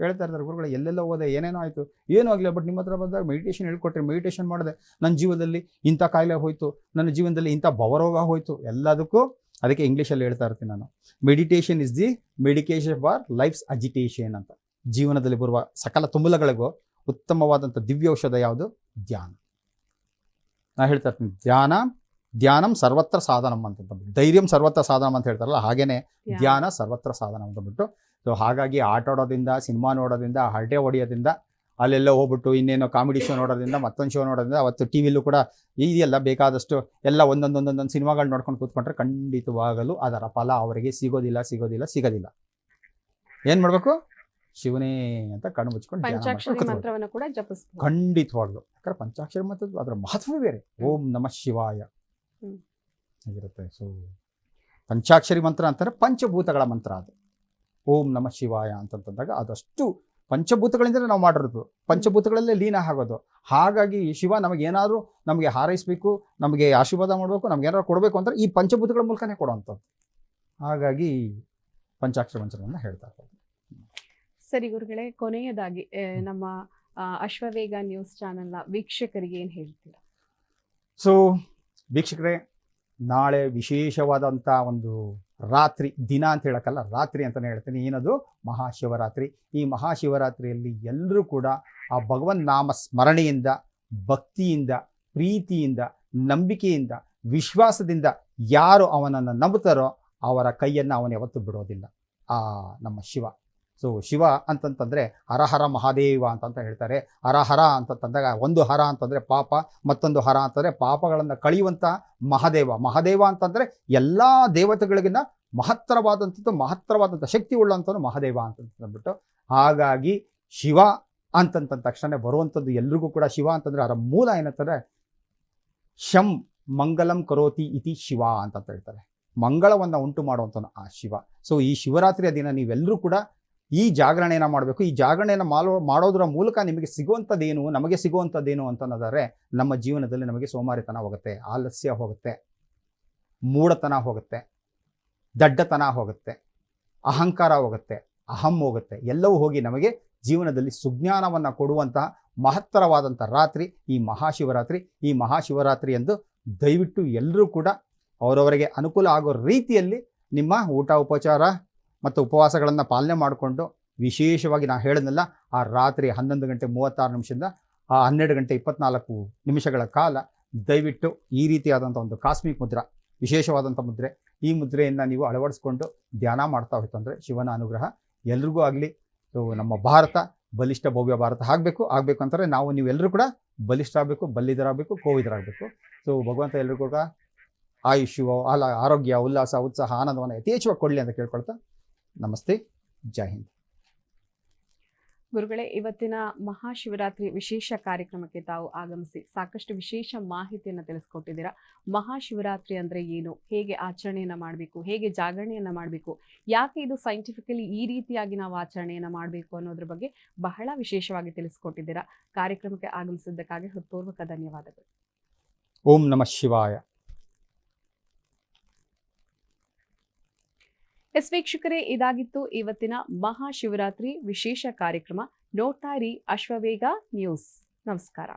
ಹೇಳ್ತಾ ಇರ್ತಾರೆ ಗುರುಗಳು ಎಲ್ಲೆಲ್ಲ ಹೋದೆ ಏನೇನೋ ಆಯಿತು ಏನೂ ಆಗಲಿಲ್ಲ ಬಟ್ ನಿಮ್ಮ ಹತ್ರ ಬಂದಾಗ ಮೆಡಿಟೇಷನ್ ಹೇಳ್ಕೊಟ್ರಿ ಮೆಡಿಟೇಷನ್ ಮಾಡಿದೆ ನನ್ನ ಜೀವನದಲ್ಲಿ ಇಂಥ ಕಾಯಿಲೆ ಹೋಯಿತು ನನ್ನ ಜೀವನದಲ್ಲಿ ಇಂಥ ಭವರೋಗ ಹೋಯಿತು ಎಲ್ಲದಕ್ಕೂ ಅದಕ್ಕೆ ಇಂಗ್ಲೀಷಲ್ಲಿ ಹೇಳ್ತಾ ಇರ್ತೀನಿ ನಾನು. Meditation is the medication for life's agitation ಅಂತ. ಜೀವನದಲ್ಲಿ ಬರುವ ಸಕಲ ತುಂಬಲಗಳಿಗೂ ಉತ್ತಮವಾದಂಥ ದಿವ್ಯೌಷಧ ಯಾವುದು? ಧ್ಯಾನ. ನಾ ಹೇಳ್ತಾ ಇರ್ತೀನಿ ಧ್ಯಾನ ಧ್ಯಾನಂ ಸರ್ವತ್ರ ಸಾಧನಂ ಅಂತ ಧೈರ್ಯಂ ಸರ್ವತ್ರ ಸಾಧನಂ ಅಂತ ಹೇಳ್ತಾರಲ್ಲ ಹಾಗೇನೆ ಧ್ಯಾನ ಸರ್ವತ್ರ ಸಾಧನ ಅಂತ ಬಿಟ್ಟು ಸೊ ಹಾಗಾಗಿ ಆಟ ಆಡೋದ್ರಿಂದ ಸಿನಿಮಾ ನೋಡೋದ್ರಿಂದ ಹರಟೆ ಹೊಡೆಯೋದ್ರಿಂದ ಅಲ್ಲೆಲ್ಲ ಹೋಗ್ಬಿಟ್ಟು ಇನ್ನೇನೋ ಕಾಮಿಡಿ ಶೋ ನೋಡೋದ್ರಿಂದ ಮತ್ತೊಂದು ಶೋ ನೋಡೋದ್ರಿಂದ ಅವತ್ತು ಟಿ ವಿಲೂ ಕೂಡ ಇದೆಯಲ್ಲ ಬೇಕಾದಷ್ಟು ಎಲ್ಲ ಒಂದೊಂದೊಂದೊಂದೊಂದು ಸಿನಿಮಾಗಳು ನೋಡ್ಕೊಂಡು ಕೂತ್ಕೊಂಡ್ರೆ ಖಂಡಿತವಾಗಲೂ ಅದರ ಫಲ ಅವರಿಗೆ ಸಿಗೋದಿಲ್ಲ ಸಿಗೋದಿಲ್ಲ ಸಿಗೋದಿಲ್ಲ. ಏನು ಮಾಡಬೇಕು? ಶಿವನೇ ಅಂತ ಕಣ್ಣು ಮುಚ್ಕೊಂಡು ಕೂಡ ಖಂಡಿತವಾಗ್ಲು. ಯಾಕಂದ್ರೆ ಪಂಚಾಕ್ಷರ ಮತ್ತು ಅದರ ಮಹತ್ವವೇ ಬೇರೆ. ಓಂ ನಮಃ ಶಿವಾಯ. ಆಗಿರುತ್ತೆ ಸೊ ಪಂಚಾಕ್ಷರಿ ಮಂತ್ರ ಅಂತಾರೆ ಪಂಚಭೂತಗಳ ಮಂತ್ರ ಅದು. ಓಂ ನಮ ಶಿವಾಯ ಅಂತಂತಂದಾಗ ಅದಷ್ಟು ಪಂಚಭೂತಗಳಿಂದಲೇ ನಾವು ಮಾಡಿರೋದು. ಪಂಚಭೂತಗಳಲ್ಲೇ ಲೀನ ಆಗೋದು. ಹಾಗಾಗಿ ಈ ಶಿವ ನಮಗೆ ಏನಾದರೂ ನಮಗೆ ಹಾರೈಸಬೇಕು ನಮಗೆ ಆಶೀರ್ವಾದ ಮಾಡಬೇಕು ನಮ್ಗೆ ಏನಾದ್ರು ಕೊಡಬೇಕು ಅಂದರೆ ಈ ಪಂಚಭೂತಗಳ ಮೂಲಕನೇ ಕೊಡುವಂಥದ್ದು. ಹಾಗಾಗಿ ಪಂಚಾಕ್ಷರ ಮಂತ್ರವನ್ನು ಹೇಳ್ತಾ ಇರೋದು. ಸರಿ ಗುರುಗಳೇ ಕೊನೆಯದಾಗಿ ನಮ್ಮ ಅಶ್ವವೇಗ ನ್ಯೂಸ್ ಚಾನೆಲ್ನ ವೀಕ್ಷಕರಿಗೆ ಏನು ಹೇಳ್ತೀರಾ? ಸೊ ವೀಕ್ಷಕರೇ ನಾಳೆ ವಿಶೇಷವಾದಂಥ ಒಂದು ರಾತ್ರಿ, ದಿನ ಅಂತ ಹೇಳಕ್ಕಲ್ಲ, ರಾತ್ರಿ ಅಂತಲೇ ಹೇಳ್ತೀನಿ. ಏನದು? ಮಹಾಶಿವರಾತ್ರಿ. ಈ ಮಹಾಶಿವರಾತ್ರಿಯಲ್ಲಿ ಎಲ್ಲರೂ ಕೂಡ ಆ ಭಗವನ್ ನಾಮ ಸ್ಮರಣೆಯಿಂದ, ಭಕ್ತಿಯಿಂದ, ಪ್ರೀತಿಯಿಂದ, ನಂಬಿಕೆಯಿಂದ, ವಿಶ್ವಾಸದಿಂದ ಯಾರು ಅವನನ್ನು ನಂಬುತ್ತಾರೋ ಅವರ ಕೈಯನ್ನು ಅವನು ಯಾವತ್ತೂ ಬಿಡೋದಿಲ್ಲ. ಆ ನಮ್ಮ ಶಿವ. ಸೊ ಶಿವ ಅಂತಂತಂದರೆ ಹರಹರ ಮಹಾದೇವ ಅಂತಂತ ಹೇಳ್ತಾರೆ. ಹರಹರ ಅಂತಂತಂದಾಗ ಒಂದು ಹರ ಅಂತಂದರೆ ಪಾಪ, ಮತ್ತೊಂದು ಹರ ಅಂತಂದರೆ ಪಾಪಗಳನ್ನು ಕಳೆಯುವಂಥ ಮಹಾದೇವ. ಮಹಾದೇವ ಅಂತಂದರೆ ಎಲ್ಲ ದೇವತೆಗಳಿಗಿನ್ನ ಮಹತ್ತರವಾದಂಥದ್ದು, ಮಹತ್ತರವಾದಂಥ ಶಕ್ತಿ ಉಳ್ಳಂಥದ್ದು ಮಹಾದೇವ ಅಂತಂದ್ಬಿಟ್ಟು ಹಾಗಾಗಿ ಶಿವ ಅಂತಂತ ತಕ್ಷಣ ಬರುವಂಥದ್ದು ಎಲ್ರಿಗೂ ಕೂಡ ಶಿವ ಅಂತಂದರೆ ಅದರ ಮೂಲ ಏನಂತಂದರೆ ಶಂ ಮಂಗಲಂ ಕರೋತಿ ಇತಿ ಶಿವ ಅಂತ ಹೇಳ್ತಾರೆ. ಮಂಗಳವನ್ನು ಉಂಟು ಮಾಡುವಂಥ ಆ ಶಿವ. ಸೊ ಈ ಶಿವರಾತ್ರಿಯ ದಿನ ನೀವೆಲ್ಲರೂ ಕೂಡ ಈ ಜಾಗರಣೆಯನ್ನು ಮಾಡಬೇಕು. ಈ ಜಾಗರಣೆಯನ್ನು ಮಾಡೋ ಮಾಡೋದ್ರ ಮೂಲಕ ನಿಮಗೆ ಸಿಗುವಂಥದ್ದೇನು, ನಮಗೆ ಸಿಗುವಂಥದ್ದೇನು ಅಂತನ್ನೋದಾದರೆ ನಮ್ಮ ಜೀವನದಲ್ಲಿ ನಮಗೆ ಸೋಮಾರಿತನ ಹೋಗುತ್ತೆ, ಆಲಸ್ಯ ಹೋಗುತ್ತೆ, ಮೂಢತನ ಹೋಗುತ್ತೆ, ದಡ್ಡತನ ಹೋಗುತ್ತೆ, ಅಹಂಕಾರ ಹೋಗುತ್ತೆ, ಅಹಂ ಹೋಗುತ್ತೆ. ಎಲ್ಲವೂ ಹೋಗಿ ನಮಗೆ ಜೀವನದಲ್ಲಿ ಸುಜ್ಞಾನವನ್ನು ಕೊಡುವಂತಹ ಮಹತ್ತರವಾದಂಥ ರಾತ್ರಿ, ಈ ಮಹಾಶಿವರಾತ್ರಿ ಈ ಮಹಾಶಿವರಾತ್ರಿ ಎಂದು ದಯವಿಟ್ಟು ಎಲ್ಲರೂ ಕೂಡ ಅವರವರಿಗೆ ಅನುಕೂಲ ಆಗೋ ರೀತಿಯಲ್ಲಿ ನಿಮ್ಮ ಊಟ ಉಪಚಾರ ಮತ್ತು ಉಪವಾಸಗಳನ್ನು ಪಾಲನೆ ಮಾಡಿಕೊಂಡು ವಿಶೇಷವಾಗಿ ನಾನು ಹೇಳಿದ್ನಲ್ಲ, ಆ ರಾತ್ರಿ ಹನ್ನೊಂದು ಗಂಟೆ ಮೂವತ್ತಾರು ನಿಮಿಷದಿಂದ ಆ ಹನ್ನೆರಡು ಗಂಟೆ ಇಪ್ಪತ್ನಾಲ್ಕು ನಿಮಿಷಗಳ ಕಾಲ ದಯವಿಟ್ಟು ಈ ರೀತಿಯಾದಂಥ ಒಂದು ಕಾಸ್ಮಿಕ್ ಮುದ್ರ, ವಿಶೇಷವಾದಂಥ ಮುದ್ರೆ, ಈ ಮುದ್ರೆಯನ್ನು ನೀವು ಅಳವಡಿಸ್ಕೊಂಡು ಧ್ಯಾನ ಮಾಡ್ತಾ ಹೋಯ್ತು ಅಂದರೆ ಶಿವನ ಅನುಗ್ರಹ ಎಲ್ರಿಗೂ ಆಗಲಿ. ಸೊ, ನಮ್ಮ ಭಾರತ ಬಲಿಷ್ಠ ಭವ್ಯ ಭಾರತ ಆಗಬೇಕು ಆಗಬೇಕು ಅಂತಾರೆ. ನಾವು ನೀವೆಲ್ಲರೂ ಕೂಡ ಬಲಿಷ್ಠ ಆಗಬೇಕು, ಬಲ್ಲಿದರಾಗಬೇಕು, ಕೋವಿದರಾಗಬೇಕು. ಸೊ, ಭಗವಂತ ಎಲ್ರಿಗೂ ಕೂಡ ಆಯುಷ್ಯ ಅಲ್ಲ ಆರೋಗ್ಯ, ಉಲ್ಲಾಸ, ಉತ್ಸಾಹ, ಆನಂದವನ್ನು ಯಥೇಚ್ಛವಾಗಿ ಕೊಡಲಿ ಅಂತ ಕೇಳ್ಕೊಳ್ತಾ ನಮಸ್ತೆ ಜೈ ಹಿಂದ್. ಗುರುಗಳೇ ಇವತ್ತಿನ ಮಹಾಶಿವರಾತ್ರಿ ವಿಶೇಷ ಕಾರ್ಯಕ್ರಮಕ್ಕೆ ತಾವು ಆಗಮಿಸಿ ಸಾಕಷ್ಟು ವಿಶೇಷ ಮಾಹಿತಿಯನ್ನು ತಿಳಿಸ್ಕೊಟ್ಟಿದ್ದೀರಾ. ಮಹಾಶಿವರಾತ್ರಿ ಅಂದರೆ ಏನು? ಹೇಗೆ ಆಚರಣೆಯನ್ನ ಮಾಡಬೇಕು? ಹೇಗೆ ಜಾಗರಣೆಯನ್ನ ಮಾಡಬೇಕು? ಯಾಕೆ ಇದು ಸೈಂಟಿಫಿಕಲಿ ಈ ರೀತಿಯಾಗಿ ನಾವು ಆಚರಣೆಯನ್ನು ಮಾಡಬೇಕು ಅನ್ನೋದ್ರ ಬಗ್ಗೆ ಬಹಳ ವಿಶೇಷವಾಗಿ ತಿಳಿಸ್ಕೊಟ್ಟಿದ್ದೀರಾ. ಕಾರ್ಯಕ್ರಮಕ್ಕೆ ಆಗಮಿಸಿದ್ದಕ್ಕಾಗಿ ಹೃತ್ಪೂರ್ವಕ ಧನ್ಯವಾದಗಳು. ಓಂ ನಮಃ ಶಿವಾಯ. ಎಸ್ ವೀಕ್ಷಕರೇ ಇದಾಗಿತ್ತು ಇವತ್ತಿನ ಮಹಾಶಿವರಾತ್ರಿ ವಿಶೇಷ ಕಾರ್ಯಕ್ರಮ. ನೋಟಾರಿ ಅಶ್ವವೇಗ ನ್ಯೂಸ್. ನಮಸ್ಕಾರ.